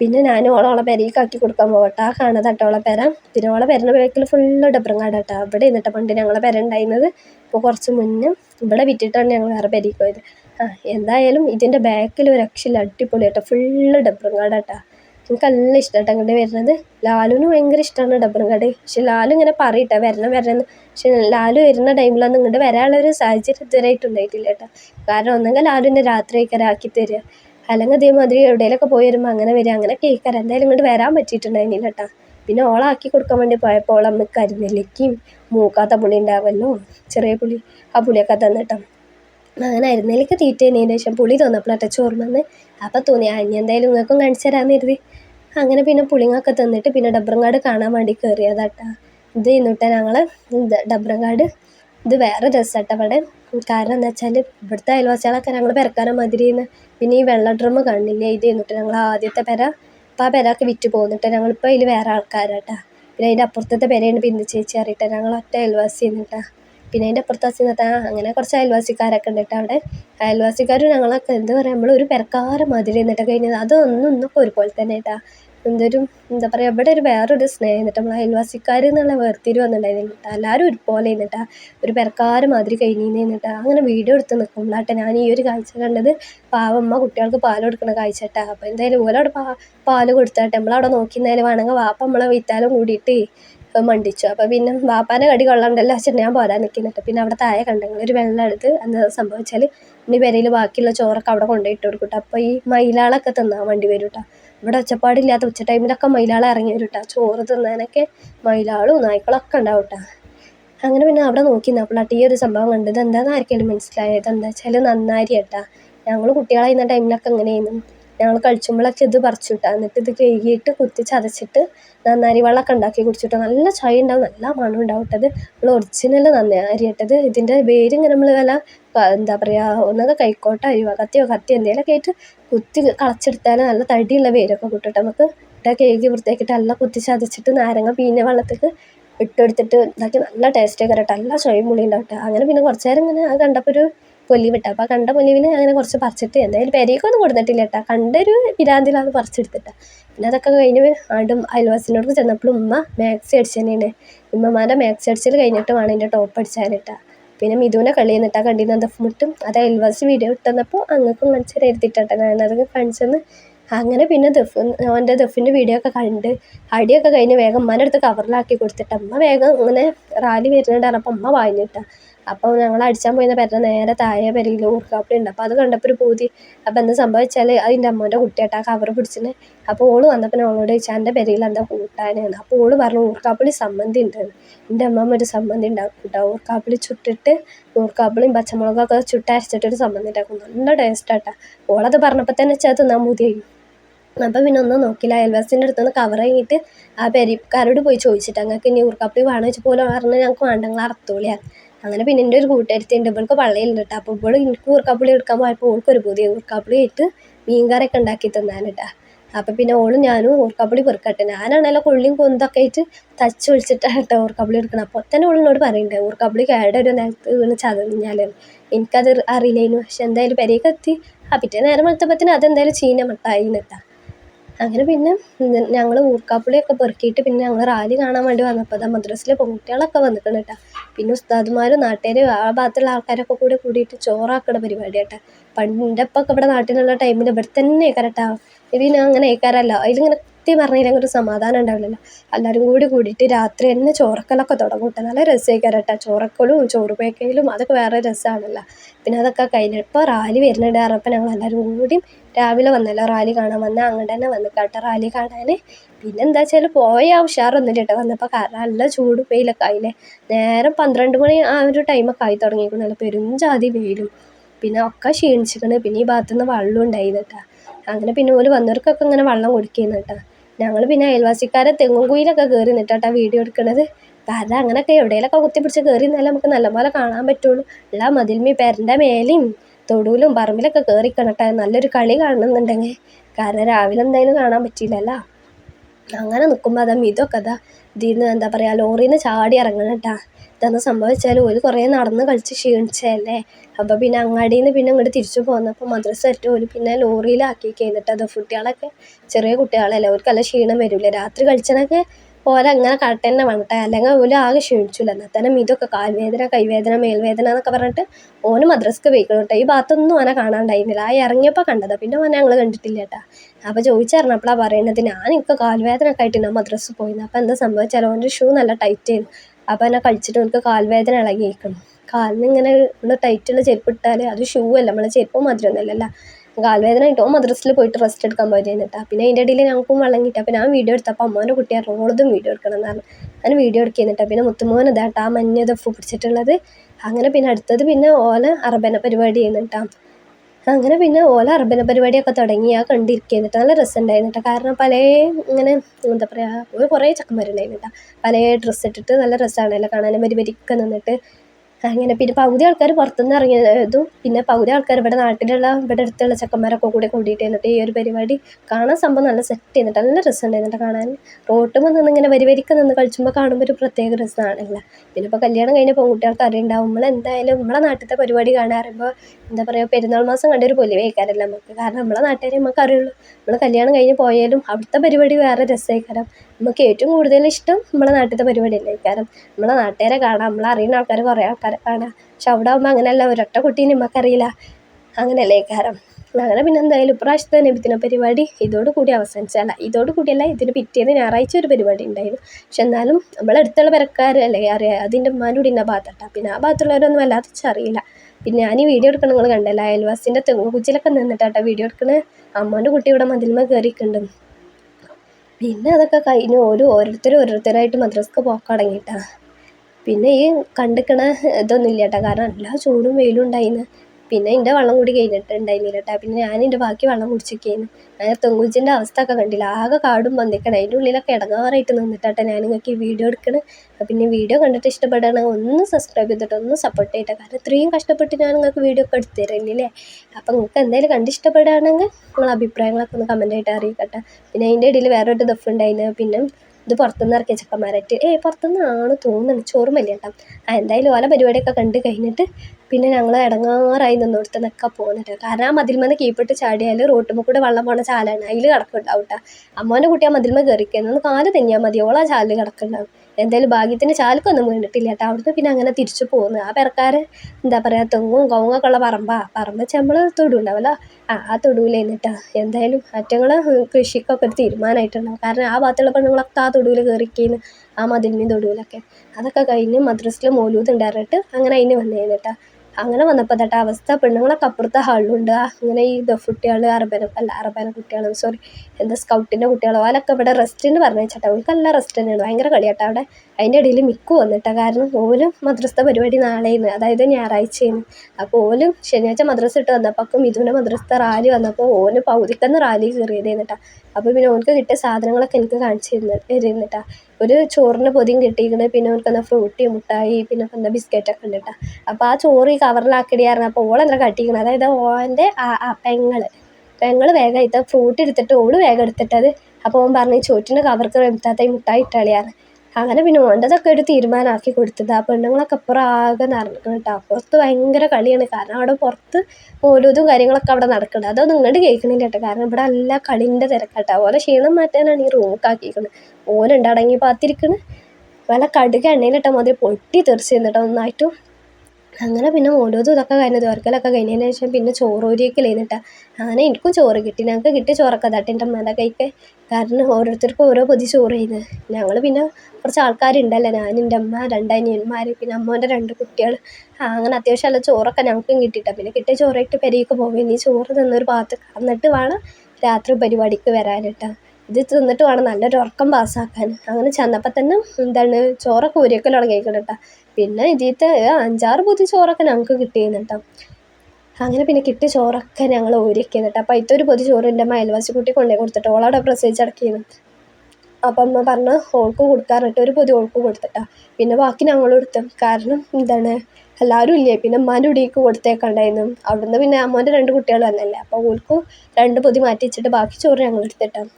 പിന്നെ ഞാൻ ഓളോളെ ഓളെ പെരയ്ക്ക് ആക്കി കൊടുക്കാൻ പോകട്ടെ ആ കാണുന്നത് ഓളെ പെര. പിന്നെ ഓളെ പെരന്റെ ബാക്കിൽ ഫുള്ള് ഡബ്രങ്ങാട് കേട്ടോ അവിടെ ഇരുന്നിട്ട് പണ്ട് ഞങ്ങളെ പെര ഉണ്ടായിരുന്നത്. ഇപ്പോൾ കുറച്ച് മുന്നേ ഇവിടെ വിറ്റിട്ടാണ് ഞങ്ങൾ വേറെ പെരയ്ക്ക് പോയത്. ആ എന്തായാലും ഇതിന്റെ ബാക്കിൽ ഒരു അക്ഷരം അടിപൊളി കേട്ടോ ഫുള്ള് ഡബ്രങ്ങാട് കേട്ടോ എനിക്ക് നല്ല ഇഷ്ടമായിട്ട് അങ്ങോട്ട് വരുന്നത്. ലാലുവിന് ഭയങ്കര ഇഷ്ടമാണ് ഡബ്രങ്ങാട്. പക്ഷെ ലാലു ഇങ്ങനെ പറയട്ടെ വരണം വരണം പക്ഷെ ലാലു വരുന്ന ടൈമിലാണ് ഇങ്ങോട്ട് വരാനുള്ള ഒരു സാഹചര്യം ഇതുവരെയായിട്ട് ഉണ്ടായിട്ടില്ല കേട്ടോ. കാരണം ഒന്നെങ്കിൽ ലാലുവിനെ രാത്രി ആക്കി തരിക. അല്ലെങ്കിൽ അതേമാതിരി എവിടെയെങ്കിലുമൊക്കെ പോയി വരുമ്പോൾ അങ്ങനെ വരിക അങ്ങനെ കേൾക്കാറ്. എന്തായാലും ഇങ്ങോട്ട് വരാൻ പറ്റിയിട്ടുണ്ടായിരുന്നില്ല കേട്ടോ. പിന്നെ ഓളാക്കി കൊടുക്കാൻ വേണ്ടി പോയപ്പോൾ അമ്മ കരിനെല്ലിക്കും മൂക്കാത്ത പുളി ഉണ്ടാവുമല്ലോ ചെറിയ പുളി ആ പുളിയൊക്കെ തന്നിട്ടോ അങ്ങനെ അരുന്നേലേക്ക് തീറ്റ കഴിഞ്ഞതിന് ശേഷം പുളി തന്നപ്പോഴാട്ടോ ചോർമ്മ വന്ന്. അപ്പോൾ തോന്നി ആ ഇനി എന്തായാലും നിങ്ങൾക്കും കാണിച്ചു തരാമെന്ന് കരുതി. അങ്ങനെ പിന്നെ പുളിങ്ങൊക്കെ തന്നിട്ട് പിന്നെ ഡബ്രങ്ങാട് കാണാൻ വേണ്ടി കയറിയതാട്ടാ ഇത് ഇന്നിട്ട് ഞങ്ങൾ ഡബ്രങ്ങാട് ഇത് വേറെ രസമാട്ടോ അവിടെ. കാരണം എന്താ വെച്ചാൽ ഇവിടുത്തെ അയൽവാസികളൊക്കെ ഞങ്ങൾ പെരക്കാരെ മാതിരിന്ന് പിന്നെ ഈ വെള്ള ഡ്രമ്മ് കണ്ടില്ലേ ഇത് എന്നിട്ട് ഞങ്ങൾ ആദ്യത്തെ പെര. അപ്പം ആ പെരയൊക്കെ വിറ്റ് പോന്നിട്ട് ഞങ്ങളിപ്പോൾ അതിൽ വേറെ ആൾക്കാരാട്ടാ. പിന്നെ അതിന്റെ അപ്പുറത്തെ പെരയാണ് ബിന്ദു ചേച്ചി അറിയിട്ടാ ഞങ്ങൾ ഒറ്റ അയൽവാസി എന്നിട്ടാ പിന്നെ അതിന്റെ അപ്പുറത്തെ നിന്നിട്ട് അങ്ങനെ കുറച്ച് അയൽവാസിക്കാരൊക്കെ ഉണ്ടിട്ട് അവിടെ. അയൽവാസിക്കാർ ഞങ്ങളൊക്കെ എന്ത് പറയുക നമ്മൾ ഒരു പെരക്കാരെ മാതിരി എന്നിട്ട് കഴിഞ്ഞത്. അതൊന്നും ഇന്നൊക്കെ ഒരുപോലെ തന്നെ കേട്ടാ. എന്തൊരു എന്താ പറയുക ഇവിടെ ഒരു വേറൊരു സ്നേഹം എന്നിട്ട് നമ്മൾ അയൽവാസിക്കാർ എന്നുള്ള വേർതിരിവ് വന്നിട്ടുണ്ടായിരുന്നു എല്ലാവരും ഒരുപോലെ എന്നിട്ട് ഒരു പെരക്കാർ മാതിരി കഴിഞ്ഞിരുന്നു അങ്ങനെ വീഡിയോ എടുത്ത് നിൽക്കുമ്പോഴാട്ടെ ഞാൻ ഈ ഒരു കാഴ്ച കണ്ടത് പാവമ്മ കുട്ടികൾക്ക് പാൽ കൊടുക്കുന്ന കാഴ്ച കേട്ടാ അപ്പോൾ എന്തായാലും ഓലവിടെ പാ പാൽ കൊടുത്താട്ടെ നമ്മളവിടെ നോക്കി നിന്നാലും വേണമെങ്കിൽ വാപ്പ നമ്മളെ വിറ്റാലും കൂടിയിട്ട് മണ്ടിച്ചു. അപ്പോൾ പിന്നെ വാപ്പാനെ കടി കൊള്ളണ്ടല്ലോ വെച്ചിട്ട് ഞാൻ പോരാൻ നിൽക്കുന്നുണ്ട് പിന്നെ അവിടെ താഴെ കണ്ടെങ്കിൽ ഒരു വെള്ളം എടുത്ത് എന്താ സംഭവിച്ചാൽ ഇനി പെരയിൽ ബാക്കിയുള്ള ചോറൊക്കെ അവിടെ കൊണ്ടുപോയിട്ട് കൊടുക്കട്ടെ അപ്പോൾ ഈ മയിലാളൊക്കെ തിന്നാൻ വേണ്ടി വരും കേട്ടോ ഇവിടെ ഒച്ചപ്പാടില്ലാത്ത ഉച്ച ടൈമിലൊക്കെ മയിലാൾ ഇറങ്ങി വരും കേട്ടോ ചോറ് തിന്നാനൊക്കെ മയിലാളും നായ്ക്കളൊക്കെ ഉണ്ടാവും കേട്ടോ അങ്ങനെ പിന്നെ അവിടെ നോക്കി നിന്നപ്പോഴാട്ട് ഈ ഒരു സംഭവം കണ്ടത്. എന്താണെന്ന് ആർക്കെങ്കിലും മനസ്സിലായത് എന്താ വെച്ചാൽ നന്നാരി കേട്ടാ ഞങ്ങൾ കുട്ടികളായിരുന്ന ടൈമിലൊക്കെ എങ്ങനെയായിരുന്നു ഞങ്ങൾ കളിച്ചുമ്പോഴൊക്കെ ഇത് പറിച്ചു കിട്ടുക എന്നിട്ട് ഇത് കഴുകിയിട്ട് കുത്തി ചതച്ചിട്ട് നന്നാരി വെള്ളമൊക്കെ ഉണ്ടാക്കി കുടിച്ചിട്ട്. നല്ല ചായ ഉണ്ടാവും നല്ല മണം ഉണ്ടാവും കേട്ടത് നമ്മൾ ഒറിജിനൽ നന്നാരി ഇട്ടത്. ഇതിന്റെ വേര് ഇങ്ങനെ നമ്മൾ വല്ല എന്താ പറയുക ഒന്നൊക്കെ കൈക്കോട്ടോ അരിവ കത്തിയോ കത്തി എന്തെങ്കിലുമൊക്കെ ആയിട്ട് കുത്തി കളച്ചെടുത്താൽ നല്ല തടിയുള്ള വേരൊക്കെ കിട്ടും കേട്ടോ നമുക്ക്. ഇട്ട കഴുകി വൃത്തിയാക്കിയിട്ട് നല്ല കുത്തി ചതച്ചിട്ട് നാരങ്ങ പിന്നെ വെള്ളത്തേക്ക് ഇട്ടെടുത്തിട്ട് ഇതാക്കി നല്ല ടേസ്റ്റ് ഒക്കെ കേട്ടോ നല്ല ചൊയും പുളി ഉണ്ടാവും കേട്ടോ അങ്ങനെ പിന്നെ കുറച്ച് നേരം ഇങ്ങനെ അത് കണ്ടപ്പോൾ ഒരു പൊലി വിട്ടു അപ്പോൾ കണ്ട പൊലിവിന് അങ്ങനെ കുറച്ച് പറിച്ചിട്ട് എന്തായാലും പെരേക്കൊന്നും കൊടുത്തിട്ടില്ല കേട്ടോ. കണ്ടൊരു പിരാന്തിലാണ് പറിച്ചെടുത്തിട്ട. പിന്നെ അതൊക്കെ കഴിഞ്ഞ് ആണ്ടും അയൽവാസിനോട് ചെന്നപ്പോഴും ഉമ്മ മാക്സി അടിച്ചു തന്നെയാണ് ഉമ്മമാരുടെ മാക്സി അടിച്ചൽ കഴിഞ്ഞിട്ട് വേണം എന്റെ ടോപ്പ് അടിച്ചാനിട്ടാ പിന്നെ മിഥുനെ കളി എന്നിട്ടാ കണ്ടിരുന്ന മുട്ടും അത് അയൽവാസി വീഡിയോ ഇട്ടുന്നപ്പോൾ അങ്ങക്കും കാണിച്ചു എഴുതിയിട്ടെ അതൊക്കെ കാണിച്ചെന്ന്. അങ്ങനെ പിന്നെ ദഫ് അവന്റെ ദഫിന്റെ വീഡിയോ ഒക്കെ കണ്ട് അടിയൊക്കെ കഴിഞ്ഞ് വേഗം ഉമ്മാന്റെ അടുത്ത് കവറിലാക്കി കൊടുത്തിട്ട്. അമ്മ വേഗം അങ്ങനെ റാലി വരുന്നുണ്ട് അമ്മ വാങ്ങിയിട്ടാ അപ്പോൾ ഞങ്ങൾ അടിച്ചാൻ പോയിരുന്ന പെരയുടെ നേരെ താഴെ പെരയിൽ ഊർക്കാപ്പിളി ഉണ്ട്. അപ്പോൾ അത് കണ്ടപ്പോൾ ഒരു പൂതി. അപ്പോൾ എന്താ സംഭവിച്ചാൽ അതിന്റെ അമ്മേന്റെ കുട്ടിയായിട്ട് ആ കവർ പിടിച്ചിന്. അപ്പോൾ ഓൾ വന്നപ്പോൾ ഓളോട് ചോദിച്ചാൽ എന്റെ പെരയിൽ എന്താ കൂട്ടാനാണ് അപ്പോൾ ഓൾ പറഞ്ഞു ഊർക്കാപ്പിളി സമ്മന്തി ഉണ്ട്. എന്റെ അമ്മമ്മ ഒരു സമ്മന്തി ഉണ്ടാക്കും കേട്ടോ ഊർക്കാപ്പിളി ചുട്ടിട്ട് ഊർക്കാപ്പിളിയും പച്ചമുളകൊക്കെ ചുട്ടരച്ചിട്ടൊരു സമ്മന്തി ഉണ്ടാക്കും. നല്ല ടേസ്റ്റാട്ടാ ഓളത് പറഞ്ഞപ്പോൾ തന്നെ വെച്ചാൽ തിന്നാൻ പൂതിയായി. അപ്പം പിന്നെ ഒന്നും നോക്കില്ല. അയൽവാസിന്റെ അടുത്ത് നിന്ന് കവർ കഴിഞ്ഞിട്ട് ആ പെരിക്കാരോട് പോയി ചോദിച്ചിട്ട് ഞങ്ങൾക്ക് ഇനി ഊർക്കാപ്പിളി വേണമെന്ന് വെച്ച് പോലെ പറഞ്ഞ് ഞങ്ങൾക്ക് വേണ്ട നിങ്ങൾ അറുത്തോളിയാണ്. അങ്ങനെ പിന്നെ എന്റെ ഒരു കൂട്ടുകാരത്തി ഉണ്ട്. ഇവൾക്ക് പള്ളിയിലുണ്ട് കേട്ടോ അപ്പോൾ ഇവൾ എനിക്ക് ഊർക്കാപ്പുളി എടുക്കാൻ പോയപ്പോൾ ഓൾക്കൊരു പുതിയ ഊർക്കാപ്പുളി ഇട്ട് മീൻ കറിയൊക്കെ ഉണ്ടാക്കി തന്നാനിട്ടാ അപ്പം പിന്നെ ഓളും ഞാനും ഊർക്കാപ്പുളി പെറുക്കട്ടെ. ഞാനാണല്ലോ കൊള്ളിയും കൊന്തൊക്കെ ആയിട്ട് തച്ച് വിളിച്ചിട്ടാണ് കേട്ടോ ഊർക്കാപ്പുളി എടുക്കണം അപ്പോൾ തന്നെ ഓളിനോട് പറയുന്നുണ്ട് ഊർക്കാപ്പുളി ഒരു നേരത്ത് വീണ് ചതഞ്ഞാൽ എനിക്കത് അറിയില്ലായിരുന്നു പക്ഷെ എന്തായാലും പെരേക്കെത്തി ആ പിറ്റേ നേരം വെളുത്തപ്പത്തിന് അതെന്തായാലും ചീന മട്ടായി എന്നിട്ടാ അങ്ങനെ പിന്നെ ഞങ്ങൾ ഊർക്കാപ്പുളിയൊക്കെ പെറുക്കിയിട്ട് പിന്നെ ഞങ്ങൾ റാലി കാണാൻ വേണ്ടി വന്നപ്പോൾ അതാ മദ്രസിലെ പെൺകുട്ടികളൊക്കെ വന്നിട്ടുണ്ട് കേട്ടോ പിന്നെ ഉസ്താദുമാരും നാട്ടുകാർ ആ ഭാഗത്തുള്ള ആൾക്കാരൊക്കെ കൂടി കൂടിയിട്ട് ചോറാക്കണ പരിപാടി കേട്ടോ പണ്ട് ഇപ്പൊക്കെ ഇവിടെ നാട്ടിലുള്ള ടൈമിൽ ഇവിടെ തന്നെ കേട്ടോ പിന്നെ അങ്ങനെ ഏക്കാരല്ല അതിലിങ്ങനെ കൃത്യം പറഞ്ഞില്ലെങ്കിൽ ഒരു സമാധാനം ഉണ്ടാവില്ലല്ലോ. എല്ലാവരും കൂടി കൂടിയിട്ട് രാത്രി തന്നെ ചോറക്കലൊക്കെ തുടങ്ങും കേട്ടോ. നല്ല രസമായിരിക്കും കേട്ടോ. ചോറക്കലും ചോറ് പേക്കലും അതൊക്കെ വേറെ രസമാണല്ലോ. പിന്നെ അതൊക്കെ കഴിഞ്ഞപ്പോൾ റാലി വരുന്നുണ്ട് പറഞ്ഞപ്പോൾ ഞങ്ങൾ എല്ലാവരും കൂടി രാവിലെ വന്നല്ലോ റാലി കാണാൻ. വന്നാൽ അങ്ങോട്ട് തന്നെ വന്ന് കേട്ടോ റാലി കാണാൻ പിന്നെ എന്താ വെച്ചാൽ പോയ ഉഷാറൊന്നുമില്ല കേട്ടോ. വന്നപ്പോൾ കാരണം നല്ല ചൂട് വെയിലൊക്കെ ആയില്ലേ. നേരം പന്ത്രണ്ട് മണി ആ ഒരു ടൈമൊക്കെ ആയി തുടങ്ങിയിരിക്കും നല്ല പെരുംജാതി വെയിലും. പിന്നെ ഒക്കെ ക്ഷീണിച്ചിരിക്കണ് പിന്നെ ഈ ഭാഗത്തുനിന്ന് വെള്ളം ഉണ്ടായി കേട്ടോ. അങ്ങനെ പിന്നെ ഓൽ വന്നവർക്കൊക്കെ ഇങ്ങനെ വെള്ളം കുടിക്കുന്നു കേട്ടോ. ഞങ്ങൾ പിന്നെ അയൽവാസിക്കാരെ തെങ്ങും കുയിലൊക്കെ കയറി നിന്നിട്ടാ വീഡിയോ എടുക്കണത്. കാരണം അങ്ങനെയൊക്കെ എവിടെയെങ്കിലൊക്കെ കുത്തിപ്പിടിച്ച് കയറി നിന്നാലേ നമുക്ക് നല്ലപോലെ കാണാൻ പറ്റുള്ളൂ. ഉള്ള മതിൽമി പെരന്റെ മേലെയും തൊടുവിലും പറമ്പിലൊക്കെ കയറി കണട്ടെ നല്ലൊരു കളി കാണുന്നുണ്ടെങ്കിൽ കാരണം രാവിലെ എന്തായാലും കാണാൻ പറ്റിയില്ലല്ലോ. അങ്ങനെ നിൽക്കുമ്പോൾ അതാ മിതൊക്കെ അതാ ഇതിന്ന് എന്താ പറയുക ലോറിയിൽ നിന്ന് ചാടി ഇറങ്ങണം കേട്ടാ ഇതെന്ന് സംഭവിച്ചാൽ ഒരു കുറേ നടന്ന് കളിച്ച് ക്ഷീണിച്ചതല്ലേ? അപ്പോൾ പിന്നെ അങ്ങാടിയിൽ നിന്ന് പിന്നെ ഇങ്ങോട്ട് തിരിച്ചു പോന്നപ്പോൾ മദ്രസ ഇട്ട് ഒരു പിന്നെ ലോറിയിലാക്കി കഴിഞ്ഞിട്ട് അത് കുട്ടികളൊക്കെ ചെറിയ കുട്ടികളല്ലേ അവർക്കെല്ലാം ക്ഷീണം വരില്ലേ രാത്രി കളിച്ചനൊക്കെ അങ്ങനെ കറക്റ്റ് തന്നെ വേണം കേട്ടോ. അല്ലെങ്കിൽ ഓൽ ആകെ ക്ഷീണിച്ചില്ല എന്നാൽ തന്നെ ഇതൊക്കെ കാൽവേദന കൈവേദന മേൽവേദന എന്നൊക്കെ പറഞ്ഞിട്ട് ഓന് മദ്രസ്ക്ക് പോയിക്കണം കേട്ടോ. ഈ ഭാഗത്തൊന്നും ഓനെ കാണാണ്ടായിരുന്നില്ല ആ ഇറങ്ങിയപ്പോൾ കണ്ടതാണ് പിന്നെ ഓനെ ഞങ്ങൾ കണ്ടിട്ടില്ല കേട്ടോ. അപ്പോൾ ചോദിച്ചറിഞ്ഞപ്പോഴാണ് പറയുന്നത് ഞാൻ എനിക്ക് കാൽവേദന ഒക്കെ ആയിട്ട് ഞാൻ മദ്രസ് പോയിരുന്നു അപ്പോൾ എന്താ സംഭവിച്ചാൽ ഓന്റെ ഷൂ നല്ല ടൈറ്റ് ആയിരുന്നു. അപ്പോൾ എന്നെ കളിച്ചിട്ട് എനിക്ക് കാൽവേദന ഇളകിയിരിക്കണം കാലിന് ഇങ്ങനെ ഉള്ള ടൈറ്റുള്ള ചെരുപ്പ് ഇട്ടാൽ അത് ഷൂ അല്ല. നമ്മളെ ചെരുപ്പ് മാതിരിയൊന്നുമല്ലല്ലോ കാൽവേദന ആയിട്ട് ഓൻ പോയിട്ട് റെസ്റ്റ് എടുക്കാൻ പോയിരുന്നു കേട്ടോ. പിന്നെ അതിന്റെ ഇടയിൽ ഞങ്ങൾക്കും വെള്ളം കിട്ടി. അപ്പോൾ ഞാൻ വീഡിയോ എടുത്തപ്പോൾ അമ്മേന്റെ കുട്ടിയെ റോളതും വീഡിയോ എടുക്കണം എന്നാണ് ഞാൻ വീഡിയോ എടുക്കുന്നിട്ടാ പിന്നെ മുത്തുമോൻ ഇതാട്ടോ ആ മഞ്ഞ ദഫ് പിടിച്ചിട്ടുള്ളത്. അങ്ങനെ പിന്നെ അടുത്തത് പിന്നെ ഓല അറബന പരിപാടി ചെയ്യുന്നുട്ടാ അങ്ങനെ പിന്നെ ഓല അറബന പരിപാടിയൊക്കെ തുടങ്ങി. ആ കണ്ടിരിക്കുന്നിട്ട് നല്ല രസമുണ്ടായിരുന്നു കേട്ടോ. കാരണം പല ഇങ്ങനെ എന്താ പറയുക കുറേ ചെക്കന്മാരുണ്ടായിരുന്നു കേട്ടോ. പല ഡ്രസ്സ് ഇട്ടിട്ട് നല്ല രസമാണല്ലോ കാണാൻ വരി നിന്നിട്ട്. അങ്ങനെ പിന്നെ പകുതി ആൾക്കാർ പുറത്തുനിന്ന് ഇറങ്ങിയതും പിന്നെ പകുതി ആൾക്കാർ ഇവിടെ നാട്ടിലുള്ള ഇവിടെ അടുത്തുള്ള ചെക്കന്മാരൊക്കെ കൂടി കൂടിയിട്ട് എന്നിട്ട് ഈ ഒരു പരിപാടി കാണാൻ സംഭവം നല്ല സെറ്റ് ചെയ്തിട്ട് നല്ല രസമുണ്ടായിരുന്നു കാണാൻ. റോട്ടും നിന്ന് ഇങ്ങനെ വരി വരിക്ക് നിന്ന് കളിച്ചുമ്പോൾ കാണുമ്പോൾ ഒരു പ്രത്യേക രസമാണല്ലോ പിന്നെ ഇപ്പോൾ കല്യാണം കഴിഞ്ഞ പെൺകുട്ടികൾക്ക് അറിയുണ്ടാവും. നമ്മൾ എന്തായാലും നമ്മളെ നാട്ടിലത്തെ പരിപാടി കാണാൻ എന്താ പറയുക പെരുന്നാൾ മാസം കണ്ടൊരു പൊലിവേക്കാരല്ല നമുക്ക്. കാരണം നമ്മളെ നാട്ടുകാരെ നമുക്ക് അറിയുള്ളൂ നമ്മൾ കല്യാണം കഴിഞ്ഞ് പോയാലും അവിടുത്തെ പരിപാടി വേറെ രസമായിക്കാരം നമുക്ക് ഏറ്റവും കൂടുതൽ ഇഷ്ടം നമ്മളെ നാട്ടിലത്തെ പരിപാടി അല്ലേ കാരണം നമ്മളെ നാട്ടുകാരെ കാണാം നമ്മളെ അറിയുന്ന ആൾക്കാർ കുറേ ആൾക്കാരെ കാണാം. പക്ഷെ അവിടെ ആകുമ്പോൾ അങ്ങനെയല്ല ഒരൊറ്റ കുട്ടീനെ നമുക്കറിയില്ല അങ്ങനെയല്ലേ കാരം അങ്ങനെ പിന്നെ എന്തായാലും ഇപ്രാവശ്യത്തെ നബിദിന പരിപാടി ഇതോടുകൂടി അവസാനിച്ചല്ല ഇതോട് കൂടിയല്ല ഇതിന് പിറ്റേന്ന് ഞായറാഴ്ച ഒരു പരിപാടി ഉണ്ടായിരുന്നു. പക്ഷെ എന്നാലും നമ്മളെ അടുത്തുള്ള പെരക്കാരല്ലേ അറിയാം അതിന്റെ ഉമ്മാന്റെ കൂടി ഇന്ന ഭാഗത്തട്ടാ. പിന്നെ ആ ഭാഗത്തുള്ളവരൊന്നും വല്ലാതെ അറിയില്ല. പിന്നെ ഞാൻ ഈ വീഡിയോ എടുക്കണം നിങ്ങൾ കണ്ടല്ലോ? അയൽവാസിന്റെ തെങ്ങ് കുച്ചിലൊക്കെ നിന്നിട്ടാട്ടോ വീഡിയോ എടുക്കണേ. അമ്മേന്റെ കുട്ടി ഇവിടെ മതിൽമ കയറിയിട്ടുണ്ട് പിന്നെ അതൊക്കെ കഴിഞ്ഞ് ഓരോ ഓരോരുത്തരും ഓരോരുത്തരായിട്ട് മദ്രസ്ക്ക് പോക്കാൻ തുടങ്ങിയിട്ടാണ് പിന്നെ ഈ കണ്ടിക്കണ ഇതൊന്നും ഇല്ല കേട്ടോ. കാരണം എല്ലാ ചൂടും വെയിലും ഉണ്ടായിന്ന് പിന്നെ എന്റെ വെള്ളം കൂടി കഴിഞ്ഞിട്ടുണ്ടായിരുന്നില്ല പിന്നെ ഞാൻ എന്റെ ബാക്കി വെള്ളം കുടിച്ചൊക്കെയാണ് ഞാൻ തെങ്ങുച്ചിന്റെ അവസ്ഥ ഒക്കെ കണ്ടില്ല. ആകെ കാടും വന്നിക്കണം അതിന്റെ ഉള്ളിലൊക്കെ ഇടങ്ങാറായിട്ട് നിന്നിട്ടാട്ടെ ഞാൻ നിങ്ങൾക്ക് ഈ വീഡിയോ എടുക്കണത് പിന്നെ വീഡിയോ കണ്ടിട്ട് ഇഷ്ടപ്പെടുകയാണെങ്കിൽ ഒന്ന് സബ്സ്ക്രൈബ് ചെയ്തിട്ട് ഒന്ന് സപ്പോർട്ട് ചെയ്യട്ടെ. കാരണം ഇത്രയും കഷ്ടപ്പെട്ട് ഞാൻ നിങ്ങൾക്ക് വീഡിയോ ഒക്കെ എടുത്തു തരുന്നില്ലേ അപ്പം നിങ്ങൾക്ക് എന്തായാലും കണ്ട് ഇഷ്ടപ്പെടുകയാണെങ്കിൽ നിങ്ങളെ അഭിപ്രായങ്ങളൊക്കെ ഒന്ന് കമന്റായിട്ട് അറിയിക്കട്ടെ. പിന്നെ അതിന്റെ ഇടയിൽ വേറൊരു ദഫ് ഉണ്ടായിരുന്നു പിന്നെ ഇത് പുറത്തുനിന്ന് ഇറക്കിയ ചെക്കന്മാരായിട്ട്. ഏ പുറത്തുനിന്നാണ് തോന്നുന്നുണ്ട് ചോറും വലിയ കേട്ടോ എന്തായാലും ഓല പരിപാടിയൊക്കെ കണ്ട് കഴിഞ്ഞിട്ട് പിന്നെ ഞങ്ങൾ ഇടങ്ങാറായി നിന്നോടത്തുനിന്നൊക്കെ പോകുന്നുണ്ട് കാരണം ആ മതിൽമേന്ന് കീപ്പിട്ട് ചാടിയാൽ റോട്ടുമ്മ കൂടെ വെള്ളം പോണ ചാലാണ്. അതിൽ കിടക്കുന്നുണ്ടാവും കേട്ടോ അമ്മോന്റെ കുട്ടി ആ മതിൽമ കയറിക്കുന്നു ഒന്ന് കാൽ തെന്നിയാൽ മതി. ഓളാ ചാലിൽ കിടക്കുന്നുണ്ടാവും. എന്തായാലും ഭാഗ്യത്തിന് ചാലക്കൊന്നും വീണിട്ടില്ല കേട്ടോ. അവിടുന്ന് പിന്നെ അങ്ങനെ തിരിച്ചു പോകുന്നു ആ പെറക്കാർ എന്താ പറയുക തെങ്ങും കവുങ്ങൊക്കെ ഉള്ള പറമ്പാ. പറമ്പ് വെച്ചാൽ നമ്മൾ തൊടുണ്ടാവല്ലോ ആ ആ തൊടുവിലേന്നിട്ടാ എന്തായാലും അറ്റങ്ങൾ കൃഷിക്കൊക്കെ ഒരു തീരുമാനമായിട്ടുണ്ടാവും കാരണം ആ ഭാഗത്തുള്ള പെണ്ണുങ്ങളൊക്കെ ആ തൊടുവിൽ കയറിക്കുന്നു ആ മതിലിന്റെ തൊടുവിലൊക്കെ അതൊക്കെ കഴിഞ്ഞ് മദ്രസിൽ മോലൂത് ഉണ്ടായിരുന്നിട്ട് അങ്ങനെ അതിന് വന്നേന്നിട്ടാ അങ്ങനെ വന്നപ്പോൾ തട്ട അവസ്ഥ? പെണ്ണുങ്ങളൊക്കെ അപ്പുറത്തെ ഹാളിലുണ്ട് അങ്ങനെ ഈ ദഫുട്ടികൾ അറബന അല്ല അറബന കുട്ടികൾ സോറി എന്താ സ്കൗട്ടിന്റെ കുട്ടികൾ ഓലൊക്കെ ഇവിടെ റെസ്റ്റിന് പറഞ്ഞേച്ചാട്ടോ അവൾക്ക് നല്ല റെസ്റ്റ് തന്നെയാണ്. ഭയങ്കര കളിയാട്ടോ അവിടെ. അതിന്റെ ഇടയിൽ മിക്കു വന്നിട്ടാ. കാരണം ഓലും മദ്രസത്തെ പരിപാടി നാളെയെന്ന് അതായത് ഞായറാഴ്ചയാണ്. അപ്പോൾ ഓലും ശനിയാഴ്ച മദ്രസ ഇട്ട് വന്നപ്പോൾ മിഥുന മദ്രസത്തെ റാലി വന്നപ്പോൾ ഓന് പൗതിക്കെന്ന് റാലി കയറിയതേന്നിട്ടാ അപ്പോൾ പിന്നെ ഓനക്ക് കിട്ടിയ സാധനങ്ങളൊക്കെ എനിക്ക് കാണിച്ചു തരുന്ന തരുന്നിട്ടാ. ഒരു ചോറിന് പൊതിയും കിട്ടിയിരിക്കണ് പിന്നെ ഓനക്ക് എന്താ ഫ്രൂട്ടി മുട്ടായി പിന്നെ എന്താ ബിസ്ക്കറ്റൊക്കെ ഉണ്ട് കേട്ടോ അപ്പോൾ ആ ചോറ് ഈ കവറിലാക്കിടിയായിരുന്നു പറഞ്ഞപ്പോൾ ഓളെന്താ കട്ടിക്കണത് അതായത് ഓന്റെ ആ പെങ്ങൾ പെങ്ങൾ വേഗം ഇത്ത ഫ്രൂട്ട് എടുത്തിട്ട് ഓൾ വേഗം എടുത്തിട്ടത്. അപ്പോൾ ഓൻ പറഞ്ഞു ചോറ്റിന്റെ കവർക്ക് എടുത്താത്ത മുട്ടായി ഇട്ടാളിയാണ് അങ്ങനെ പിന്നെ ഓന്റെതൊക്കെ ഒരു തീരുമാനമാക്കി കൊടുത്തത്. ആ പെണ്ണുങ്ങളൊക്കെ അപ്പുറം ആകെ നടക്കണം കേട്ടോ. അപ്പുറത്ത് ഭയങ്കര കളിയാണ്. കാരണം അവിടെ പുറത്ത് ഓരോതും കാര്യങ്ങളൊക്കെ അവിടെ നടക്കുന്നുണ്ട് അതൊന്നും ഇങ്ങോട്ട് കേൾക്കണില്ല കേട്ടോ. കാരണം ഇവിടെ എല്ലാ കളീന്റെ തിരക്കാട്ടോ. ഓരോ ക്ഷീണം മാറ്റാനാണ് ഈ റൂമൊക്കെ ആക്കിയിരിക്കുന്നത് ഓനുണ്ട് അടങ്ങി പാത്തിരിക്കണ്. വല്ല കടുക് എണ്ണയിലിട്ട മതി പൊട്ടി തെറിച്ച് നിന്നിട്ട് ഒന്നായിട്ടും അങ്ങനെ പിന്നെ ഓരോതും ഇതൊക്കെ കഴിഞ്ഞത് വർക്കലൊക്കെ കഴിഞ്ഞതിന് ശേഷം പിന്നെ ചോറൂരിയൊക്കെയില്ലേന്നിട്ടാ അങ്ങനെ എനിക്കും ചോറ് കിട്ടി. ഞങ്ങൾക്ക് കിട്ടിയ ചോറൊക്കെ തട്ടി എന്റെ അമ്മേന്റെ കൈക്ക്. കാരണം ഓരോരുത്തർക്കും ഓരോ പൊതി ചോറ് ചെയ്യുന്നത്. ഞങ്ങൾ പിന്നെ കുറച്ച് ആൾക്കാരുണ്ടല്ലോ. ഞാൻ എന്റെ അമ്മ രണ്ട് അനിയന്മാർ പിന്നെ അമ്മേന്റെ രണ്ട് കുട്ടികൾ അങ്ങനെ അത്യാവശ്യം നല്ല ചോറൊക്കെ ഞങ്ങൾക്കും കിട്ടിയിട്ടാ. പിന്നെ കിട്ടിയ ചോറായിട്ട് പെരയ്ക്ക് പോകും ഇനി ചോറ് തന്നൊരു ഭാഗത്ത് കിടന്നിട്ട് വേണം രാത്രി പരിപാടിക്ക് വരാനിട്ടാ ഇത് തിന്നിട്ട് വേണം നല്ലൊരു ഉറക്കം പാസ്സാക്കാൻ അങ്ങനെ ചെന്നപ്പോൾ തന്നെ എന്താണ് ചോറൊക്കെ ഊരിയൊക്കെ തുടങ്ങിയിരിക്കണം കേട്ടോ പിന്നെ ഇതിലത്തെ അഞ്ചാറ് പൊതി ചോറൊക്കെ ഞങ്ങൾക്ക് കിട്ടിയിരുന്നു കേട്ടോ അങ്ങനെ പിന്നെ കിട്ടിയ ചോറൊക്കെ ഞങ്ങൾ ഒരുക്കിയത് കേട്ടോ അപ്പോൾ ഇത്തൊരു പൊതി ചോറ് എന്റെ അയൽവാസി കുട്ടി കൊണ്ടേ കൊടുത്തിട്ട് ഓളവിടെ പ്രസവിച്ച് അടക്കിയിരുന്നു അപ്പം അമ്മ പറഞ്ഞ് ഓൾക്ക് കൊടുക്കാറിട്ട് ഒരു പൊതി ഓൾക്ക് കൊടുത്തിട്ടാ പിന്നെ ബാക്കി ഞങ്ങൾ കൊടുത്തു കാരണം എന്താണ് എല്ലാവരും ഇല്ലേ? പിന്നെ ഉമ്മാന്റെ ഉടിക്ക് കൊടുത്തേക്കണ്ടായിരുന്നു. അവിടുന്ന് പിന്നെ അമ്മേന്റെ രണ്ട് കുട്ടികൾ വന്നല്ലേ. അപ്പോൾ ഓൾക്കും രണ്ട് പൊതി മാറ്റി വെച്ചിട്ട് ബാക്കി ചോറ് ഞങ്ങൾ എടുത്തിട്ടാണ്.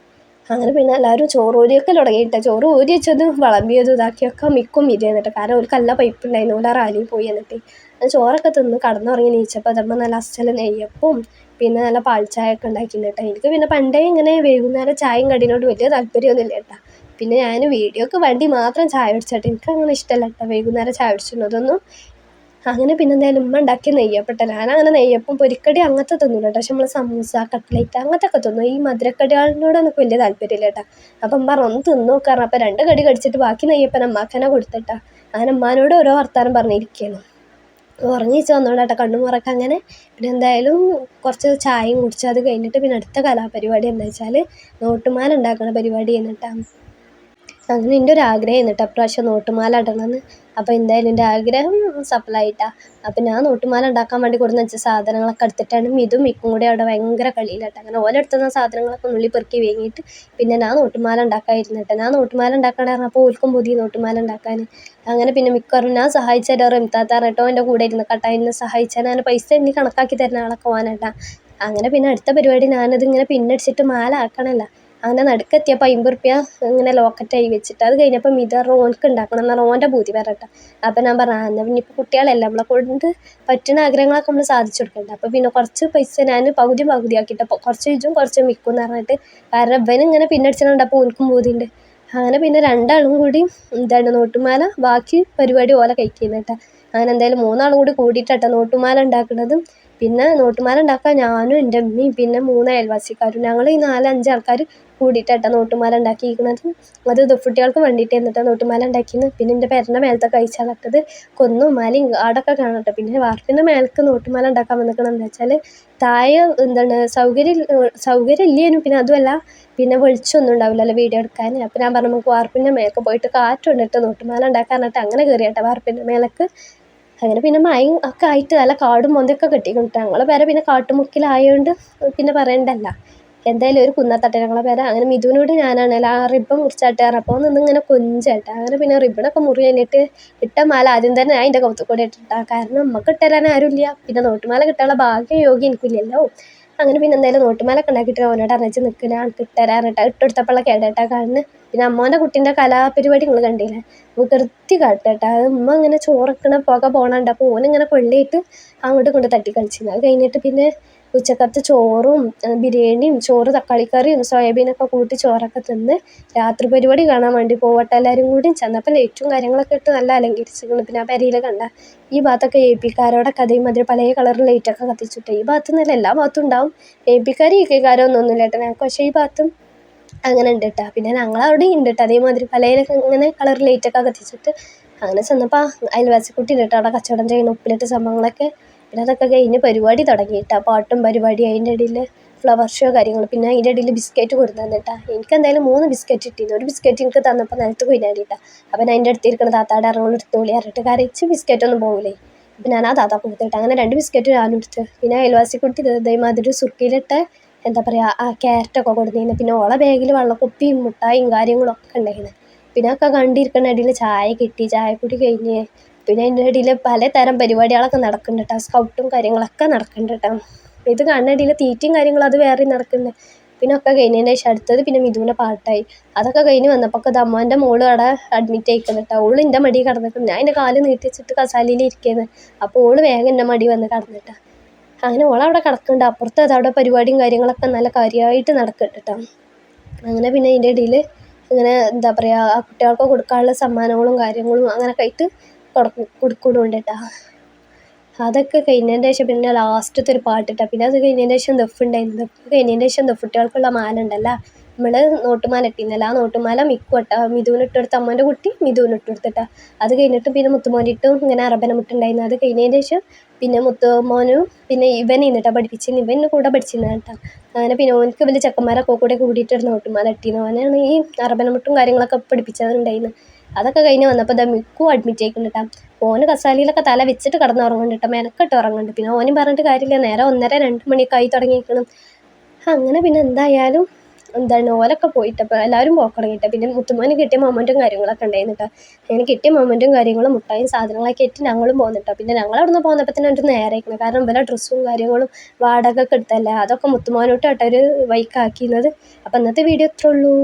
അങ്ങനെ പിന്നെ എല്ലാവരും ചോറ് ഊരിയൊക്കെ തുടങ്ങിയിട്ട് ചോറ് ഊരി വെച്ചത് വിളമ്പിയതും ഇതാക്കിയൊക്കെ മിക്കും ഇരിന്നിട്ട് കാരണം ഒരു കല്ല പൈപ്പ് ഉണ്ടായിരുന്നു ഓല റാലിയിൽ പോയി എന്നിട്ട്. ചോറൊക്കെ തിന്ന് കടന്നുറങ്ങി നീച്ചപ്പോൾ അതമ്മ നല്ല അസ്റ്റല നെയ്യപ്പവും പിന്നെ നല്ല പാൽച്ചായ ഒക്കെ ഉണ്ടാക്കിയിട്ടുണ്ട് എനിക്ക് പിന്നെ പണ്ടേ ഇങ്ങനെ വൈകുന്നേരം ചായയും കടീനോട് വലിയ താല്പര്യമൊന്നുമില്ല കേട്ടോ. പിന്നെ ഞാൻ വീഡിയോക്ക് വേണ്ടി മാത്രം ചായ കുടിച്ചിട്ട് എനിക്ക് അങ്ങനെ ഇഷ്ടമല്ല കേട്ടോ വൈകുന്നേരം ചായ കുടിച്ചിരുന്നതൊന്നും. അങ്ങനെ പിന്നെ എന്തായാലും ഉമ്മ ഉണ്ടാക്കിയ നെയ്യപ്പട്ട. ഞാനങ്ങനെ നെയ്യപ്പം പൊരിക്കടി അങ്ങനത്തെ തിന്നില്ല കേട്ടോ. പക്ഷെ നമ്മൾ സമൂസ കട്ട്ലേറ്റ് അങ്ങനത്തെ ഒക്കെ തിന്നും. ഈ മധുരക്കടികളോട് വലിയ താല്പര്യമില്ല കേട്ടോ. അപ്പം പറ ഒന്ന് തിന്നു നോക്കാറ്. അപ്പം രണ്ട് കടി കടിച്ചിട്ട് ബാക്കി നെയ്യപ്പൻ അമ്മാക്കനെ കൊടുത്തിട്ടാ. അങ്ങനെ ഉമ്മാനോട് ഓരോ വർത്താനം പറഞ്ഞിരിക്കുകയാണ് ഉറങ്ങിച്ച് വന്നോണ്ടാട്ടോ കണ്ണു മുറക്കം അങ്ങനെ പിന്നെ എന്തായാലും കുറച്ച് ചായയും കുടിച്ച് അത് കഴിഞ്ഞിട്ട് പിന്നെ അടുത്ത കലാപരിപാടി എന്താ വെച്ചാൽ നോട്ടുമാല ഉണ്ടാക്കുന്ന പരിപാടി എന്നിട്ടാണ് അങ്ങനെ എന്റെ ഒരു ആഗ്രഹമായിരുന്നു കേട്ടോ അപ്രാവശ്യം നോട്ടുമാല ഇടണമെന്ന്. അപ്പോൾ എന്തായാലും എന്റെ ആഗ്രഹം സഫലമായിട്ടാണ് അപ്പോൾ ഞാൻ നോട്ടുമാല ഉണ്ടാക്കാൻ വേണ്ടി കൊടുന്ന് വെച്ച സാധനങ്ങളൊക്കെ എടുത്തിട്ടാണ് മിതും മിക്കും കൂടെ അവിടെ ഭയങ്കര കളിയിലാട്ടോ. അങ്ങനെ ഓലെടുത്തുന്ന സാധനങ്ങളൊക്കെ ഉള്ളി പെറുക്കി വേങ്ങിയിട്ട് പിന്നെ ഞാൻ നോട്ടുമാല ഉണ്ടാക്കാമായിരുന്നു കേട്ടോ ഞാൻ നോട്ടുമാല ഉണ്ടാക്കാൻ പറഞ്ഞപ്പോൾ ഓൽക്കും പുതിയ നോട്ടുമാല ഉണ്ടാക്കാൻ അങ്ങനെ പിന്നെ മിക്കവാറും ഞാൻ സഹായിച്ചു തരാം കേട്ടോ എന്റെ കൂടെ ഇരുന്ന് കട്ടാ. എന്നെ സഹായിച്ചാൽ ഞാൻ പൈസ എണ്ണി കണക്കാക്കി തരുന്ന ആളൊക്കെ ഓനാട്ടാ. അങ്ങനെ പിന്നെ അടുത്ത പരിപാടി ഞാനത് ഇങ്ങനെ പിന്നടിച്ചിട്ട് മാല ആക്കണമല്ലോ അങ്ങനെ നടുക്കെത്തിയപ്പോൾ അമ്പത് റുപ്യ ഇങ്ങനെ ലോക്കറ്റായി വെച്ചിട്ട് അത് കഴിഞ്ഞപ്പോൾ മിത പറഞ്ഞു ഉണ്ടാക്കണം എന്ന് ഓന്റെ ബൂതി പറയട്ടെ. അപ്പോൾ ഞാൻ പറഞ്ഞു എന്നാൽ പിന്നെ ഇപ്പോൾ കുട്ടികളല്ല നമ്മളെ കൊണ്ട് പറ്റുന്ന ആഗ്രഹങ്ങളൊക്കെ നമ്മൾ സാധിച്ചു കൊടുക്കണ്ടേ. അപ്പോൾ പിന്നെ കുറച്ച് പൈസ ഞാൻ പകുതി പകുതി ആക്കിയിട്ട് കുറച്ച് ഇജും കുറച്ച് മിക്കും എന്ന് പറഞ്ഞിട്ട് കാരണം ഇവൻ ഇങ്ങനെ പിന്നടിച്ചിട്ടുണ്ട്. അപ്പോൾ ഓൻക്കും ബൂതിയുണ്ട് അങ്ങനെ പിന്നെ രണ്ടാളും കൂടി എന്താണ് നോട്ടുമാല ബാക്കി പരിപാടി ഓല കേട്ടോ. അങ്ങനെ എന്തായാലും മൂന്നാളും കൂടി കൂടിയിട്ടാട്ടോ നോട്ടുമാല ഉണ്ടാക്കുന്നതും പിന്നെ നോട്ടുമാല ഉണ്ടാക്കാൻ ഞാനും എന്റെ അമ്മയും പിന്നെ മൂന്ന് അയൽവാസിക്കാരും. ഞങ്ങൾ ഈ നാലഞ്ച് ആൾക്കാർ കൂടിയിട്ടാട്ടോ നോട്ടുമാല ഉണ്ടാക്കിയിരിക്കുന്നത്. അത് ദഫുട്ടികൾക്ക് വേണ്ടിയിട്ട് എന്നിട്ട് നോട്ടുമാല ഉണ്ടാക്കിയത്. പിന്നെ എന്റെ പേരന്റെ മേലത്തെ കഴിച്ചാലട്ടത് കൊന്നും മാലയും ആടൊക്കെ കാണട്ടെ പിന്നെ വാർപ്പിന്റെ മേലക്ക് നോട്ടുമാല ഉണ്ടാക്കാൻ വന്നിരിക്കണം എന്താ വെച്ചാൽ താഴെ എന്താണ് സൗകര്യം സൗകര്യം ഇല്ലേനും പിന്നെ അതുമല്ല പിന്നെ വെളിച്ചമൊന്നും ഉണ്ടാവില്ലല്ലോ വീഡിയോ എടുക്കാൻ. അപ്പം ഞാൻ പറഞ്ഞു നമുക്ക് വാർപ്പിന്റെ മേലൊക്കെ പോയിട്ട് കാറ്റുണ്ടിട്ട് നോട്ടുമാല ഉണ്ടാക്കാൻ അങ്ങനെ കയറിയാട്ടോ വാർപ്പിന്റെ മേലക്ക്. അങ്ങനെ പിന്നെ മയം ഒക്കെ ആയിട്ട് നല്ല കാടും മൊന്തൊക്കെ കെട്ടിക്കൊണ്ട് ഞങ്ങളെ വേറെ പിന്നെ കാട്ടുമുക്കിലായതുകൊണ്ട് പിന്നെ പറയണ്ടല്ലോ. എന്തായാലും ഒരു കുന്നത്തട്ടെ ഞങ്ങളെ പേര. അങ്ങനെ മിഥുനോട് ഞാനാണ്. ആ റിബൺ മുറിച്ചാട്ട് അപ്പോൾ നിന്നിങ്ങനെ കൊഞ്ചാട്ടെ. അങ്ങനെ പിന്നെ റിബണൊക്കെ മുറി കഴിഞ്ഞിട്ട് ഇട്ട മാല ആദ്യം തന്നെ ഞാൻ എന്റെ കൗത്തുക്കൂടെ ഇട്ടിട്ടാ. കാരണം നമുക്ക് ഇട്ടുതരാൻ ആരുമില്ല പിന്നെ നോട്ടുമാല കിട്ടാനുള്ള ഭാഗ്യം യോഗി എനിക്കില്ലല്ലോ. അങ്ങനെ പിന്നെ എന്തായാലും നോട്ടുമാല ഉണ്ടാക്കിയിട്ട് അവനോട് അറിയിച്ച് നിൽക്കുന്ന ആൾക്ക് ഇട്ടുതരാൻ കേട്ടോ കേടേട്ടാ കാരണം പിന്നെ അമ്മോന്റെ കുട്ടീന്റെ കലാപരിപാടി നിങ്ങൾ കണ്ടില്ലേ? വൃത്തി കാട്ടേട്ടാ. അത് ഉമ്മ ഇങ്ങനെ ചോറക്കണ പുക പോകണുണ്ട് അപ്പോൾ ഓനിങ്ങനെ കൊള്ളിയിട്ട് അങ്ങോട്ട് കൊണ്ട് തട്ടി കളിച്ചിരുന്നു അത് കഴിഞ്ഞിട്ട് പിന്നെ ഉച്ചക്കത്തെ ചോറും ബിരിയാണിയും ചോറ് തക്കാളിക്കറിയും സോയാബീനൊക്കെ കൂട്ടി ചോറൊക്കെ തിന്ന് രാത്രി പരിപാടി കാണാൻ വേണ്ടി പോവട്ടെ. എല്ലാവരും കൂടി ചെന്നപ്പോൾ ലൈറ്റും കാര്യങ്ങളൊക്കെ ഇട്ട് നല്ല അലങ്കരിച്ചിരിക്കുന്നു. പിന്നെ ആ പെരയിൽ കണ്ട ഈ ഭാഗത്തൊക്കെ എ പിക്കാരോടൊക്കെ അതേമാതിരി പല കളറിൽ ലൈറ്റൊക്കെ കത്തിച്ചിട്ട് ഈ ഭാഗത്തു നിന്നല്ല എല്ലാ ഭാഗത്തും ഉണ്ടാവും. എ പിക്കാരും ഇ കെക്കാരും ഒന്നൊന്നും ഒന്നുമില്ല കേട്ടോ. ഞങ്ങൾക്ക് പക്ഷേ ഈ ഭാഗത്തും അങ്ങനെ ഉണ്ട് കേട്ടോ. പിന്നെ ഞങ്ങളവിടെ ഉണ്ട് കേട്ടോ. അതേമാതിരി പലയിലൊക്കെ ഇങ്ങനെ കളർ ലൈറ്റൊക്കെ കത്തിച്ചിട്ട് അങ്ങനെ ചെന്നപ്പോൾ അയൽവാസിക്കുട്ടി ഉണ്ട് കേട്ടോ. അവിടെ കച്ചവടം ചെയ്യുന്ന. ഉപ്പിലിട്ട സംഭവങ്ങളൊക്കെ പിന്നെ അതൊക്കെ കഴിഞ്ഞ് പരിപാടി തുടങ്ങി കേട്ടോ പാട്ടും പരിപാടി അതിന്റെ ഇടയിൽ ഫ്ലവർ ഷോ കാര്യങ്ങൾ പിന്നെ അതിന്റെ ഇടയിൽ ബിസ്ക്കറ്റ് കൊടുത്തു തന്നിട്ടാ എനിക്ക് എന്തായാലും മൂന്ന് ബിസ്ക്കറ്റ് കിട്ടിയിരുന്നു. ഒരു ബിസ്ക്കറ്റ് എനിക്ക് തന്നപ്പോൾ നിലത്ത് കൊയിനാടിയിട്ടാ അപ്പം ഞാൻ എന്റെ അടുത്തിരിക്കുന്ന താത്താടെ ഇറങ്ങുള്ള എടുത്തോളി കരയിച്ച് ബിസ്ക്കറ്റ് ഒന്നും പോകില്ലേ അപ്പം ഞാൻ ആ താത്ത കൊടുത്തിട്ട് അങ്ങനെ രണ്ട് ബിസ്ക്കറ്റ് ഞാനും എടുത്ത്. പിന്നെ അയൽവാസി കുട്ടി ഇതേമാതിരി സുർക്കിയിലിട്ട് എന്താ പറയുക ആ ക്യാരറ്റൊക്കെ കൊടുത്തിരുന്നു. പിന്നെ ഓളെ ബാഗിൽ വെള്ളക്കുപ്പിയും മുട്ടായും കാര്യങ്ങളൊക്കെ ഉണ്ടായിരുന്നു. പിന്നെ ഒക്കെ കണ്ടിരിക്കുന്ന ഇടയിൽ ചായ കിട്ടി. ചായപ്പൊടി കഴിഞ്ഞ് പിന്നെ അതിന്റെ ഇടയിൽ പലതരം പരിപാടികളൊക്കെ നടക്കുന്നുണ്ട് കേട്ടോ സ്കൗട്ടും കാര്യങ്ങളൊക്കെ നടക്കുന്നുണ്ട് കേട്ടോ ഇത് കാണുന്ന ഇടയിൽ തീറ്റയും കാര്യങ്ങളും അത് വേറെ നടക്കുന്നുണ്ട് പിന്നെ ഒക്കെ കഴിഞ്ഞതിന് ശേഷം അടുത്തത് പിന്നെ മിഥുവിന്റെ പാട്ടായി. അതൊക്കെ കഴിഞ്ഞ് വന്നപ്പോൾ ഒക്കെ അമ്മാന്റെ മോൾ അവിടെ അഡ്മിറ്റ് ആയിക്കുന്നു കേട്ടോ ഓൾ എന്റെ മടി കിടന്നിട്ടുണ്ട് ഞാൻ എന്റെ കാൽ നീട്ടി വെച്ചിട്ട് കസാലയിൽ ഇരിക്കുന്നത് അപ്പോൾ ഓൾ വേഗം എന്റെ മടി വന്ന് കിടന്നിട്ടാ അങ്ങനെ ഓളവിടെ കിടക്കുന്നുണ്ട്. അപ്പുറത്ത് അത് അവിടെ പരിപാടിയും കാര്യങ്ങളൊക്കെ നല്ല കാര്യമായിട്ട് നടക്കുന്നുണ്ട് കേട്ടോ അങ്ങനെ പിന്നെ അതിന്റെ ഇടയിൽ ഇങ്ങനെ എന്താ പറയുക ആ കുട്ടികൾക്ക് കൊടുക്കാനുള്ള സമ്മാനങ്ങളും കാര്യങ്ങളും അങ്ങനെയൊക്കെ ആയിട്ട് കൊടുക്കും കൊടുക്കുന്നുണ്ട് കേട്ടോ അതൊക്കെ കഴിഞ്ഞതിന് ശേഷം പിന്നെ ലാസ്റ്റത്തെ ഒരു പാട്ടിട്ടാ. പിന്നെ അത് കഴിഞ്ഞതിന് ശേഷം ദഫ് ഉണ്ടായിരുന്നു ദഫ് കഴിഞ്ഞതിന് ശേഷം ദഫ് കുട്ടികൾക്കുള്ള മാല ഉണ്ടല്ലോ നമ്മൾ നോട്ടുമാല ഇട്ടിരുന്നല്ലോ ആ നോട്ടുമാല മിക്കും ഇട്ട മിഥുവിന് ഇട്ടെടുത്ത് അമ്മേന്റെ കുട്ടി മിതുവിന് ഇട്ടെടുത്തിട്ടാ അത് കഴിഞ്ഞിട്ട് പിന്നെ മുത്തുമോനിട്ടും ഇങ്ങനെ അറബന മുട്ടുണ്ടായിരുന്നു അത് കഴിഞ്ഞതിന് ശേഷം പിന്നെ മുത്തുമോനും പിന്നെ ഇവനെ എന്നിട്ടാ പഠിപ്പിച്ചിരുന്നു. ഇവൻ കൂടെ പഠിച്ചിരുന്നു കേട്ടോ. അങ്ങനെ പിന്നെ ഓനക്ക് വലിയ ചെക്കന്മാരൊക്കെ കൂടെ കൂടിയിട്ടൊരു നോട്ടുമാല ഇട്ടിരുന്നു. അവനാണ് ഈ അറബന മുട്ടും കാര്യങ്ങളൊക്കെ പഠിപ്പിച്ചതുണ്ടായിരുന്നു അതൊക്കെ കഴിഞ്ഞ് വന്നപ്പോൾ ദാ മിക്കു അഡ്മിറ്റ് ആയിക്കുന്നുണ്ട് ഓന് കസാലിയിലൊക്കെ തല വെച്ചിട്ട് കിടന്ന് ഉറങ്ങണ്ടിട്ട കേട്ടോ. മെനക്കെട്ട് ഉറങ്ങുന്നുണ്ട്. പിന്നെ ഓനും പറഞ്ഞിട്ട് കാര്യമില്ല. നേരെ ഒന്നര രണ്ട് മണിയൊക്കെ ആയി തുടങ്ങിയിരിക്കണം. അങ്ങനെ പിന്നെ എന്തായാലും എന്താണ് ഓലൊക്കെ പോയിട്ടപ്പോൾ എല്ലാവരും പോക്കണങ്ങിട്ട്. പിന്നെ മുത്തുമോന് കിട്ടിയ മൊമെന്റും കാര്യങ്ങളൊക്കെ ഉണ്ടായിരുന്നു കേട്ടോ അങ്ങനെ കിട്ടിയ മൊമെന്റും കാര്യങ്ങളും മുട്ടായും സാധനങ്ങളൊക്കെ ഇട്ട് ഞങ്ങളും പോന്നിട്ടോ പിന്നെ ഞങ്ങൾ അവിടെ നിന്ന് പോകുന്നപ്പോൾ തന്നെ ഒരു നേരായിരിക്കണം കാരണം ഇവരെ ഡ്രസ്സും കാര്യങ്ങളും വാടക ഒക്കെ എടുത്തല്ലേ. അതൊക്കെ മുത്തുമോനോട്ട് കേട്ടോ ഒരു വൈക്കാക്കിയിരുന്നത് അപ്പോൾ ഇന്നത്തെ വീഡിയോ ഇത്രേ ഉള്ളൂ.